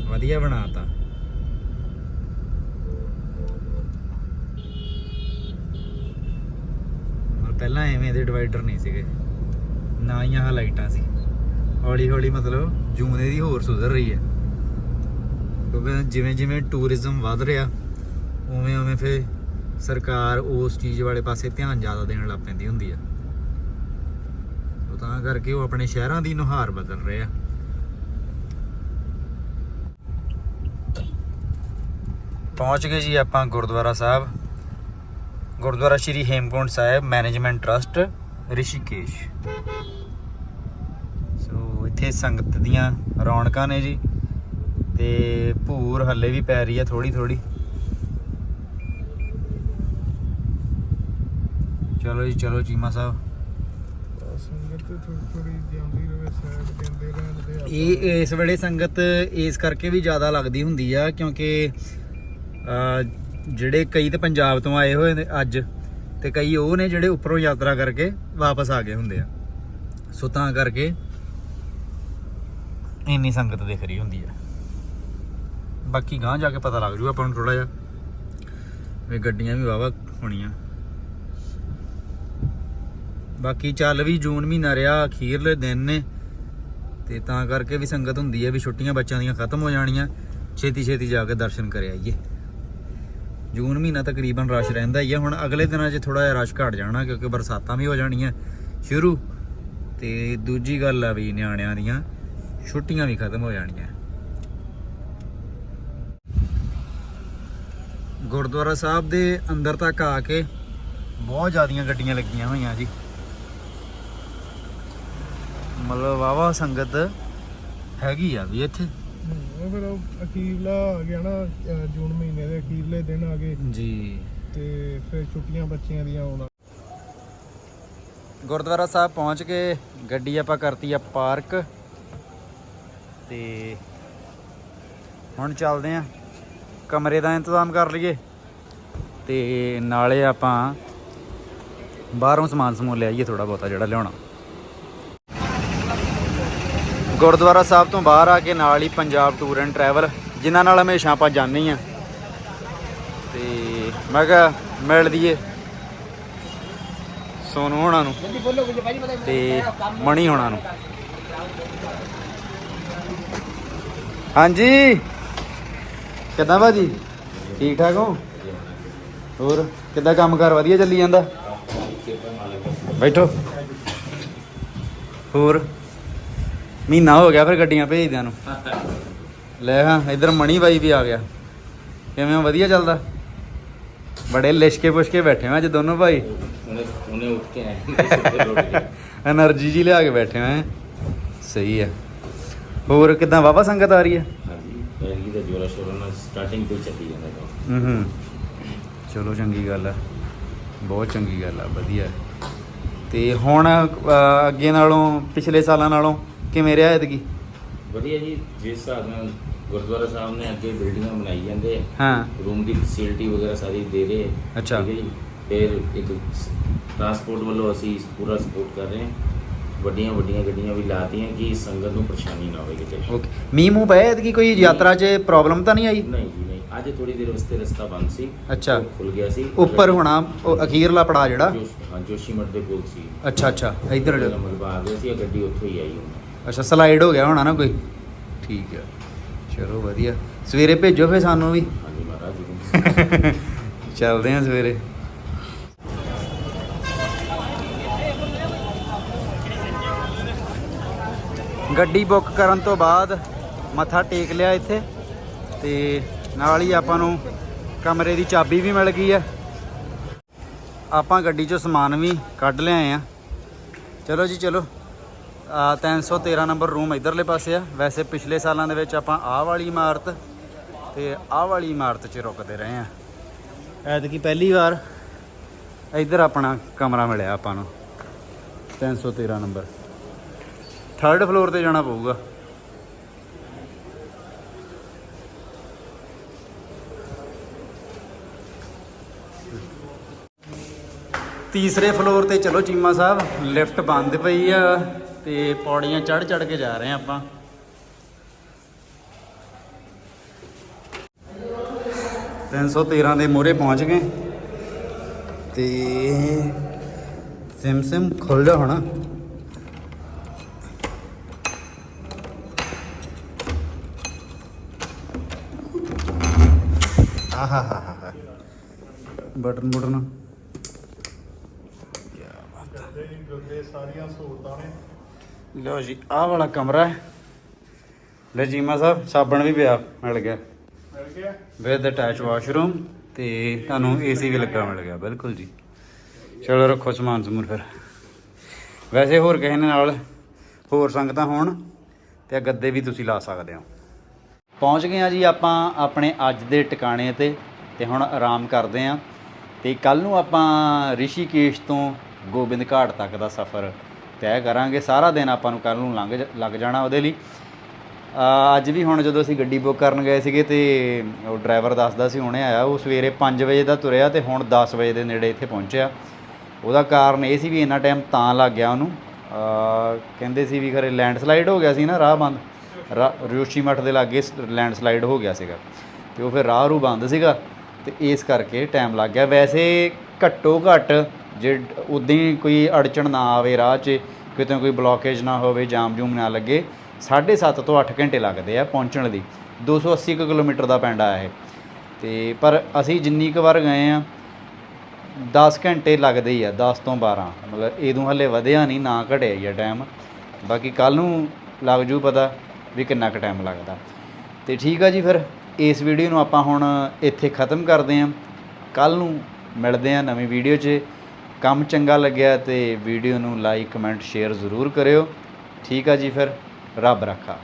[SPEAKER 1] ਵਧੀਆ ਬਣਾਤਾ। ਔਰ ਪਹਿਲਾਂ ਐਵੇਂ ਦੇ ਡਿਵਾਈਡਰ ਨਹੀਂ ਸੀਗੇ, ਨਾ ਹੀ ਆਹ ਲਾਈਟਾਂ ਸੀ। ਹੌਲੀ ਹੌਲੀ ਮਤਲਬ ਜੂਨੇ ਦੀ ਹੋਰ ਸੁਧਰ ਰਹੀ ਹੈ। ਕਿਉਂਕਿ ਜਿਵੇਂ ਜਿਵੇਂ ਟੂਰਿਜ਼ਮ ਵੱਧ ਰਿਹਾ, ਉਵੇਂ ਉਵੇਂ ਫਿਰ ਸਰਕਾਰ ਉਸ ਚੀਜ਼ ਵਾਲੇ ਪਾਸੇ ਧਿਆਨ ਜ਼ਿਆਦਾ ਦੇਣ ਲੱਗ ਪੈਂਦੀ ਹੁੰਦੀ ਆ। ਤਾਂ ਕਰਕੇ ਉਹ ਆਪਣੇ ਸ਼ਹਿਰਾਂ ਦੀ ਨੁਹਾਰ ਬਦਲ ਰਹੇ ਆ। ਪਹੁੰਚ ਗਏ ਜੀ ਆਪਾਂ gurdwara Sahib. Gurdwara Shri Hemkunt Sahib management trust, Rishikesh. So ਇੱਥੇ ਸੰਗਤ ਦੀਆਂ ਰੌਣਕਾਂ ਨੇ ਜੀ। ਤੇ ਭੂਰ ਹੱਲੇ ਵੀ ਪੈ ਰਹੀ ਹੈ ਥੋੜੀ ਥੋੜੀ ਚਲੋ ਜੀ, ਚਲੋ ਚੀਮਾ ਸਾਹਿਬ। ਇਹ ਇਸ ਵੇਲੇ ਸੰਗਤ ਇਸ ਕਰਕੇ ਵੀ ਜ਼ਿਆਦਾ ਲੱਗਦੀ ਹੁੰਦੀ ਆ ਕਿਉਂਕਿ ਜਿਹੜੇ ਕਈ ਤੇ ਪੰਜਾਬ ਤੋਂ ਆਏ ਹੋਏ ਨੇ ਅੱਜ ਤੇ ਕਈ ਉਹ ਨੇ ਜਿਹੜੇ ਉੱਪਰੋਂ ਯਾਤਰਾ ਕਰਕੇ ਵਾਪਸ ਆ ਗਏ ਹੁੰਦੇ ਆ। ਸੋ ਤਾਂ ਕਰਕੇ ਇੰਨੀ ਸੰਗਤ ਦਿਖ ਰਹੀ ਹੁੰਦੀ ਆ। ਬਾਕੀ ਗਾਂ ਜਾ ਕੇ ਪਤਾ ਲੱਗ ਜੂ ਆਪਾਂ ਨੂੰ ਥੋੜਾ ਜਿਹਾ ਵੀ ਗੱਡੀਆਂ ਵੀ ਵਾਵਾ ਹੋਣੀਆਂ। ਬਾਕੀ ਚੱਲ ਵੀ ਜੂਨ ਮਹੀਨਾ ਰਿਹਾ ਅਖੀਰਲੇ ਦਿਨ ਨੇ। ਤੇ ਤਾਂ ਕਰਕੇ ਵੀ ਸੰਗਤ ਹੁੰਦੀ ਹੈ ਵੀ ਛੁੱਟੀਆਂ ਬੱਚਿਆਂ ਦੀਆਂ ਖਤਮ ਹੋ ਜਾਣੀਆਂ। ਛੇਤੀ ਛੇਤੀ ਜਾ ਕੇ ਦਰਸ਼ਨ ਕਰ ਆਈਏ। ਜੂਨ ਮਹੀਨਾ ਤਕਰੀਬਨ ਰਸ਼ ਰਹਿੰਦਾ ਹੀ ਹੈ ਹੁਣ ਅਗਲੇ ਦਿਨਾਂ 'ਚ ਥੋੜਾ ਜਿਹਾ ਰਸ਼ ਘਟ ਜਾਣਾ, ਕਿਉਂਕਿ ਬਰਸਾਤਾਂ ਵੀ ਹੋ ਜਾਣੀਆਂ ਸ਼ੁਰੂ। ਤੇ ਦੂਜੀ ਗੱਲ ਆ ਵੀ ਨਿਆਣਿਆਂ ਦੀਆਂ ਛੁੱਟੀਆਂ ਵੀ ਖਤਮ ਹੋ ਜਾਣੀਆਂ। ਗੁਰਦੁਆਰਾ ਸਾਹਿਬ ਦੇ ਅੰਦਰ ਤੱਕ ਆ ਕੇ ਬਹੁਤ ਜ਼ਿਆਦੀਆਂ ਗੱਡੀਆਂ ਲੱਗੀਆਂ ਹੋਈਆਂ ਜੀ। ਮਤਲਬ ਵਾਵਾ ਸੰਗਤ ਹੈਗੀ ਆ ਵੀ ਇੱਥੇ।
[SPEAKER 3] ਉਹ ਫਿਰ ਉਹ ਅਖੀਰਲਾ ਆ ਗਿਆ ਨਾ ਅਹ ਜੂਨ ਮਹੀਨੇ ਦੇ ਅਖੀਰਲੇ ਦਿਨ ਆ ਗਏ।
[SPEAKER 1] ਜੀ।
[SPEAKER 3] ਤੇ ਫਿਰ ਛੁੱਟੀਆਂ ਬੱਚਿਆਂ ਦੀਆਂ ਆਉਣਾ।
[SPEAKER 1] ਗੁਰਦੁਆਰਾ ਸਾਹਿਬ ਪਹੁੰਚ ਕੇ ਗੱਡੀ ਆਪਾਂ ਕਰਤੀ ਆ ਪਾਰਕ। ਤੇ ਹੁਣ ਚੱਲਦੇ ਆ। ਕਮਰੇ ਦਾ ਇੰਤਜ਼ਾਮ ਕਰ ਲਈਏ। ਤੇ ਨਾਲੇ ਆਪਾਂ ਬਾਹਰੋਂ ਸਮਾਨ ਸਮੂਨ ਲਿਆਈਏ ਥੋੜਾ ਬਹੁਤਾ ਜਿਹੜਾ ਲਿਆਉਣਾ। ਗੁਰਦੁਆਰਾ ਸਾਹਿਬ ਤੋਂ ਬਾਹਰ ਆ ਕੇ ਨਾਲ ਹੀ ਪੰਜਾਬ ਟੂਰ ਐਂਡ ਟਰੈਵਲ, ਜਿਨ੍ਹਾਂ ਨਾਲ ਹਮੇਸ਼ਾ ਆਪਾਂ ਜਾਂਦੇ ਹੀ ਆ ਤੇ ਮੈਂ ਕਿਹਾ, ਮਿਲ ਦਈਏ ਸੋਨੂ ਹੋਣਾ ਨੂੰ ਤੇ ਮਣੀ ਹੋਣਾ ਨੂੰ। ਹਾਂਜੀ। ਕਿੱਦਾਂ ਭਾਜੀ? ਠੀਕ ਠਾਕ ਹੋ? ਹੋਰ ਕਿੱਦਾਂ ਕੰਮਕਾਰ ਵਧੀਆ ਚੱਲੀ ਜਾਂਦਾ? ਬੈਠੋ। ਹੋਰ? ਮਹੀਨਾ ਹੋ ਗਿਆ ਫਿਰ ਗੱਡੀਆਂ ਭੇਜਦਿਆਂ ਨੂੰ। ਲੈ ਹਾਂ ਇਧਰ ਮਣੀ ਬਾਈ ਵੀ ਆ ਗਿਆ। ਕਿਵੇਂ ਵਧੀਆ ਚੱਲਦਾ? ਬੜੇ ਲਿਸ਼ਕੇ ਪੁਸ਼ਕੇ ਬੈਠੇ ਹਾਂ ਅੱਜ ਦੋਨੋਂ ਭਾਈ।
[SPEAKER 4] ਉਹਨੇ ਉੱਠ ਕੇ ਆਏ।
[SPEAKER 1] એનર્ਜੀ ਜੀ ਲਿਆ ਕੇ ਬੈਠੇ ਹਾਂ ਸਹੀ ਹੈ ਹੋਰ ਕਿਦਾਂ ਵਾਵਾ ਸੰਗਤ ਆ ਰਹੀ ਹੈ
[SPEAKER 4] ਇਹੀ ਦਾ ਨਾਲ ਸਟਾਰਟਿੰਗ ਤੋਂ ਹੀ ਜਾਂਦਾ
[SPEAKER 1] ਹੂੰ ਹੂੰ। ਚਲੋ ਚੰਗੀ ਗੱਲ ਆ। ਬਹੁਤ ਚੰਗੀ ਗੱਲ ਆ ਵਧੀਆ। ਤੇ ਹੁਣ ਅੱਗੇ ਨਾਲੋਂ ਪਿਛਲੇ ਸਾਲਾਂ ਨਾਲੋਂ ਕਿਵੇਂ ਰਿਹਾ ਐਤਕੀ?
[SPEAKER 4] ਵਧੀਆ ਜੀ ਜਿਸ ਹਿਸਾਬ ਨਾਲ ਗੁਰਦੁਆਰਾ ਸਾਹਿਬ ਨੇ ਅੱਗੇ ਬਿਲਡਿੰਗਾਂ ਬਣਾਈ ਜਾਂਦੇ ਆ।
[SPEAKER 1] ਹਾਂ।
[SPEAKER 4] ਰੂਮ ਦੀ ਫੈਸਿਲਿਟੀ ਵਗੈਰਾ ਸਾਰੀ ਦੇ ਰਹੇ
[SPEAKER 1] ਅੱਛਾ।
[SPEAKER 4] ਠੀਕ ਹੈ ਜੀ। ਫਿਰ ਇੱਕ ਟਰਾਂਸਪੋਰਟ ਵੱਲੋਂ ਅਸੀਂ ਪੂਰਾ ਸਪੋਰਟ ਕਰ ਰਹੇ ਵੱਡੀਆਂ ਵੱਡੀਆਂ ਗੱਡੀਆਂ ਵੀ ਲਾਤੀਆਂ ਕਿ ਸੰਗਤ ਨੂੰ ਪਰੇਸ਼ਾਨੀ ਨਾ ਹੋਵੇ ਕਿਤੇ।
[SPEAKER 1] ਓਕੇ। ਮੀਂਹ ਮੂੰਹ ਪਏ ਕਿ ਕੋਈ ਯਾਤਰਾ 'ਚ ਪ੍ਰੋਬਲਮ ਤਾਂ ਨਹੀਂ ਆਈ?
[SPEAKER 4] ਨਹੀਂ ਜੀ ਨਹੀਂ। ਅੱਜ ਥੋੜੀ ਦੇਰ ਵਾਸਤੇ ਰਸਤਾ ਬੰਦ ਸੀ।
[SPEAKER 1] ਅੱਛਾ।
[SPEAKER 4] ਉਹ ਖੁੱਲ ਗਿਆ ਸੀ।
[SPEAKER 1] ਉੱਪਰ ਹੋਣਾ ਉਹ ਅਖੀਰਲਾ ਪੜਾ ਜਿਹੜਾ?
[SPEAKER 4] ਜੋਸ਼- ਹਾਂ ਜੋਸ਼ੀਮਠ ਦੇ ਕੋਲ ਸੀ।
[SPEAKER 1] ਅੱਛਾ ਅੱਛਾ। ਇੱਧਰ
[SPEAKER 4] ਜਿਹੜਾ ਮਲਬਾ ਆ ਗਿਆ ਸੀ ਇਹ ਗੱਡੀ ਉੱਥੋਂ ਹੀ ਆਈ ਹੁਣ।
[SPEAKER 1] ਅੱਛਾ ਸਲਾਈਡ ਹੋ ਗਿਆ ਹੋਣਾ ਨਾ ਕੋਈ? ਠੀਕ ਹੈ ਚਲੋ ਵਧੀਆ। ਸਵੇਰੇ ਭੇਜੋ ਫੇ ਸਾਨੂੰ ਵੀ।
[SPEAKER 4] ਹਾਂਜੀ ਮਹਾਰਾਜ ਜੀ। (laughs)
[SPEAKER 1] ਚੱਲਦੇ ਹਾਂ ਸਵੇਰੇ। ਗੱਡੀ ਬੁੱਕ ਕਰਨ ਤੋਂ ਬਾਅਦ ਮੱਥਾ ਟੇਕ ਲਿਆ ਇੱਥੇ ਤੇ ਨਾਲ ਹੀ ਆਪਾਂ ਨੂੰ ਕਮਰੇ ਦੀ ਚਾਬੀ ਵੀ ਮਿਲ ਗਈ ਹੈ। ਆਪਾਂ ਗੱਡੀ 'ਚੋਂ ਸਮਾਨ ਵੀ ਕੱਢ ਲਿਆਏ ਆ। ਚਲੋ ਜੀ, ਚਲੋ। ਆ 313 ਨੰਬਰ ਰੂਮ ਇਧਰਲੇ ਪਾਸੇ ਆ। ਵੈਸੇ ਪਿਛਲੇ ਸਾਲਾਂ ਦੇ ਵਿੱਚ ਆਪਾਂ ਆਹ ਵਾਲੀ ਇਮਾਰਤ ਤੇ ਆਹ ਵਾਲੀ ਇਮਾਰਤ 'ਚ ਰੁਕਦੇ ਰਹੇ ਆ। ਐਤਕੀ ਪਹਿਲੀ ਵਾਰ ਇੱਧਰ ਆਪਣਾ ਕਮਰਾ ਮਿਲਿਆ ਆਪਾਂ ਨੂੰ। 313 ਨੰਬਰ। ਥਰਡ ਫਲੋਰ ਤੇ ਜਾਣਾ ਪਊਗਾ। ਤੀਸਰੇ ਫਲੋਰ ਤੇ ਚਲੋ ਚੀਮਾ ਸਾਹਿਬ ਲਿਫਟ ਬੰਦ ਪਈ ਆ ਤੇ ਪੌੜੀਆਂ ਚੜ ਚੜ ਕੇ ਜਾ ਰਹੇ ਆ ਆਪਾਂ। ਤਿੰਨ ਸੌ ਤੇਰਾਂ ਦੇ ਮੋਰੇ ਪਹੁੰਚ ਗਏ। ਤੇ ਸਿਮ ਸਿਮ ਖੁੱਲ ਹੋਣਾ। ਆਹਾ ਹਾ ਹਾ ਹਾ ਬਟਨ ਬਟਨ।
[SPEAKER 3] ਗੱਦੇ ਸਾਰੀਆਂ ਸਹੂਲਤਾਂ ਨੇ
[SPEAKER 1] ਲਓ ਜੀ ਆਹ ਵਾਲਾ ਕਮਰਾ ਹੈ। ਲੈ ਜੀਮਾ ਸਾਹਿਬ ਸਾਬਣ ਵੀ ਪਿਆ ਮਿਲ ਗਿਆ।
[SPEAKER 3] ਮਿਲ ਗਿਆ?
[SPEAKER 1] ਵਿਦ ਅਟੈਚ ਵਾਸ਼ਰੂਮ ਤੇ ਤੁਹਾਨੂੰ ਏਸੀ ਵੀ ਲੱਗਾ ਮਿਲ ਗਿਆ ਬਿਲਕੁਲ ਜੀ। ਚਲੋ ਰੱਖੋ ਸਮਾਨ ਸਮੂਨ ਫਿਰ। ਵੈਸੇ ਹੋਰ ਕਿਸੇ ਨਾਲ ਹੋਰ ਸੰਗਤਾਂ ਹੋਣ ਤੇ ਗੱਦੇ ਵੀ ਤੁਸੀਂ ਲਾ ਸਕਦੇ ਹੋ। ਪਹੁੰਚ ਗਏ ਆ ਜੀ ਆਪਾਂ ਆਪਣੇ ਅੱਜ ਦੇ ਟਿਕਾਣੇ ਤੇ ਤੇ ਹੁਣ ਆਰਾਮ ਕਰਦੇ ਆ ਤੇ ਕੱਲ ਨੂੰ ਆਪਾਂ ਰਿਸ਼ੀਕੇਸ਼ ਤੋਂ ਗੋਬਿੰਦ ਘਾਟ ਤੱਕ ਦਾ ਸਫ਼ਰ ਤੈਅ ਕਰਾਂਗੇ। ਸਾਰਾ ਦਿਨ ਆਪਾਂ ਨੂੰ ਕੱਲ ਨੂੰ ਲੰਘ ਜ- ਲੱਗ ਜਾਣਾ ਉਹਦੇ ਲਈ। ਅੱਜ ਵੀ ਹੁਣ ਜਦੋਂ ਅਸੀਂ ਗੱਡੀ ਬੁੱਕ ਕਰਨ ਗਏ ਸੀਗੇ ਤੇ ਉਹ ਡਰਾਈਵਰ ਦੱਸਦਾ ਸੀ, ਹੁਣੇ ਆਇਆ। ਉਹ ਸਵੇਰੇ 5 ਵਜੇ ਦਾ ਤੁਰਿਆ ਤੇ ਹੁਣ 10 ਵਜੇ ਦੇ ਨੇੜੇ ਇੱਥੇ ਪਹੁੰਚਿਆ। ਉਹਦਾ ਕਾਰਨ ਇਹ ਸੀ ਵੀ ਇੰਨਾ ਟਾਈਮ ਤਾਂ ਲੱਗ ਗਿਆ ਉਹਨੂੰ। ਕਹਿੰਦੇ ਸੀ ਵੀ ਖਰੇ ਲੈਂਡਸਲਾਈਡ ਹੋ ਗਿਆ ਸੀ ਨਾ ਰਾਹ ਬੰਦ। ਰਿਓਸ਼ੀ ਮੱਠ ਦੇ ਲਾਗੇ ਲੈਂਡਸਲਾਈਡ ਹੋ ਗਿਆ ਸੀਗਾ ਤੇ ਉਹ ਫਿਰ ਰਾਹ ਰੂ ਬੰਦ ਸੀਗਾ ਤੇ ਇਸ ਕਰਕੇ ਟਾਈਮ ਲੱਗ ਗਿਆ। ਵੈਸੇ ਘੱਟੋ ਘੱਟ ਜੇ ਉਦਾਂ ਹੀ ਕੋਈ ਅੜਚਣ ਨਾ ਆਵੇ ਰਾਹ 'ਚ, ਕਿਤੇ ਕੋਈ ਬਲੋਕੇਜ ਨਾ ਹੋਵੇ, ਜਾਮ ਜੂਮ ਨਾ ਲੱਗੇ 7.5 ਤੋਂ 8 ਘੰਟੇ ਲੱਗਦੇ ਆ ਪਹੁੰਚਣ ਲਈ 280 ਕੁ ਕਿਲੋਮੀਟਰ ਦਾ ਪਿੰਡ ਆ ਇਹ। ਤੇ ਪਰ ਅਸੀਂ ਜਿੰਨੀ ਕੁ ਵਾਰ ਗਏ ਆ 10 ਘੰਟੇ ਲੱਗਦੇ ਹੀ ਆ 10 ਤੋਂ 12 ਮਤਲਬ ਇਹਦੋਂ ਹਲੇ ਵਧਿਆ ਨਹੀਂ, ਨਾ ਘਟਿਆ ਹੀ ਆ ਟਾਈਮ ਬਾਕੀ ਕੱਲ ਨੂੰ ਲੱਗ ਜੂ ਪਤਾ। ਵੀ ਕਿੰਨਾ ਕੁ ਟਾਈਮ ਲੱਗਦਾ। ਤੇ ਠੀਕ ਆ ਜੀ ਫਿਰ, ਇਸ ਵੀਡੀਓ ਨੂੰ ਆਪਾਂ ਹੁਣ ਇੱਥੇ ਖਤਮ ਕਰਦੇ ਆਂ। ਕੱਲ ਨੂੰ ਮਿਲਦੇ ਆਂ ਨਵੀਂ ਵੀਡੀਓ 'ਚ। ਕੰਮ ਚੰਗਾ ਲੱਗਿਆ ਤੇ ਵੀਡੀਓ ਨੂੰ ਲਾਈਕ ਕਮੈਂਟ ਸ਼ੇਅਰ ਜ਼ਰੂਰ ਕਰਿਓ। ਠੀਕ ਆ ਜੀ ਫਿਰ, ਰੱਬ ਰੱਖਾ।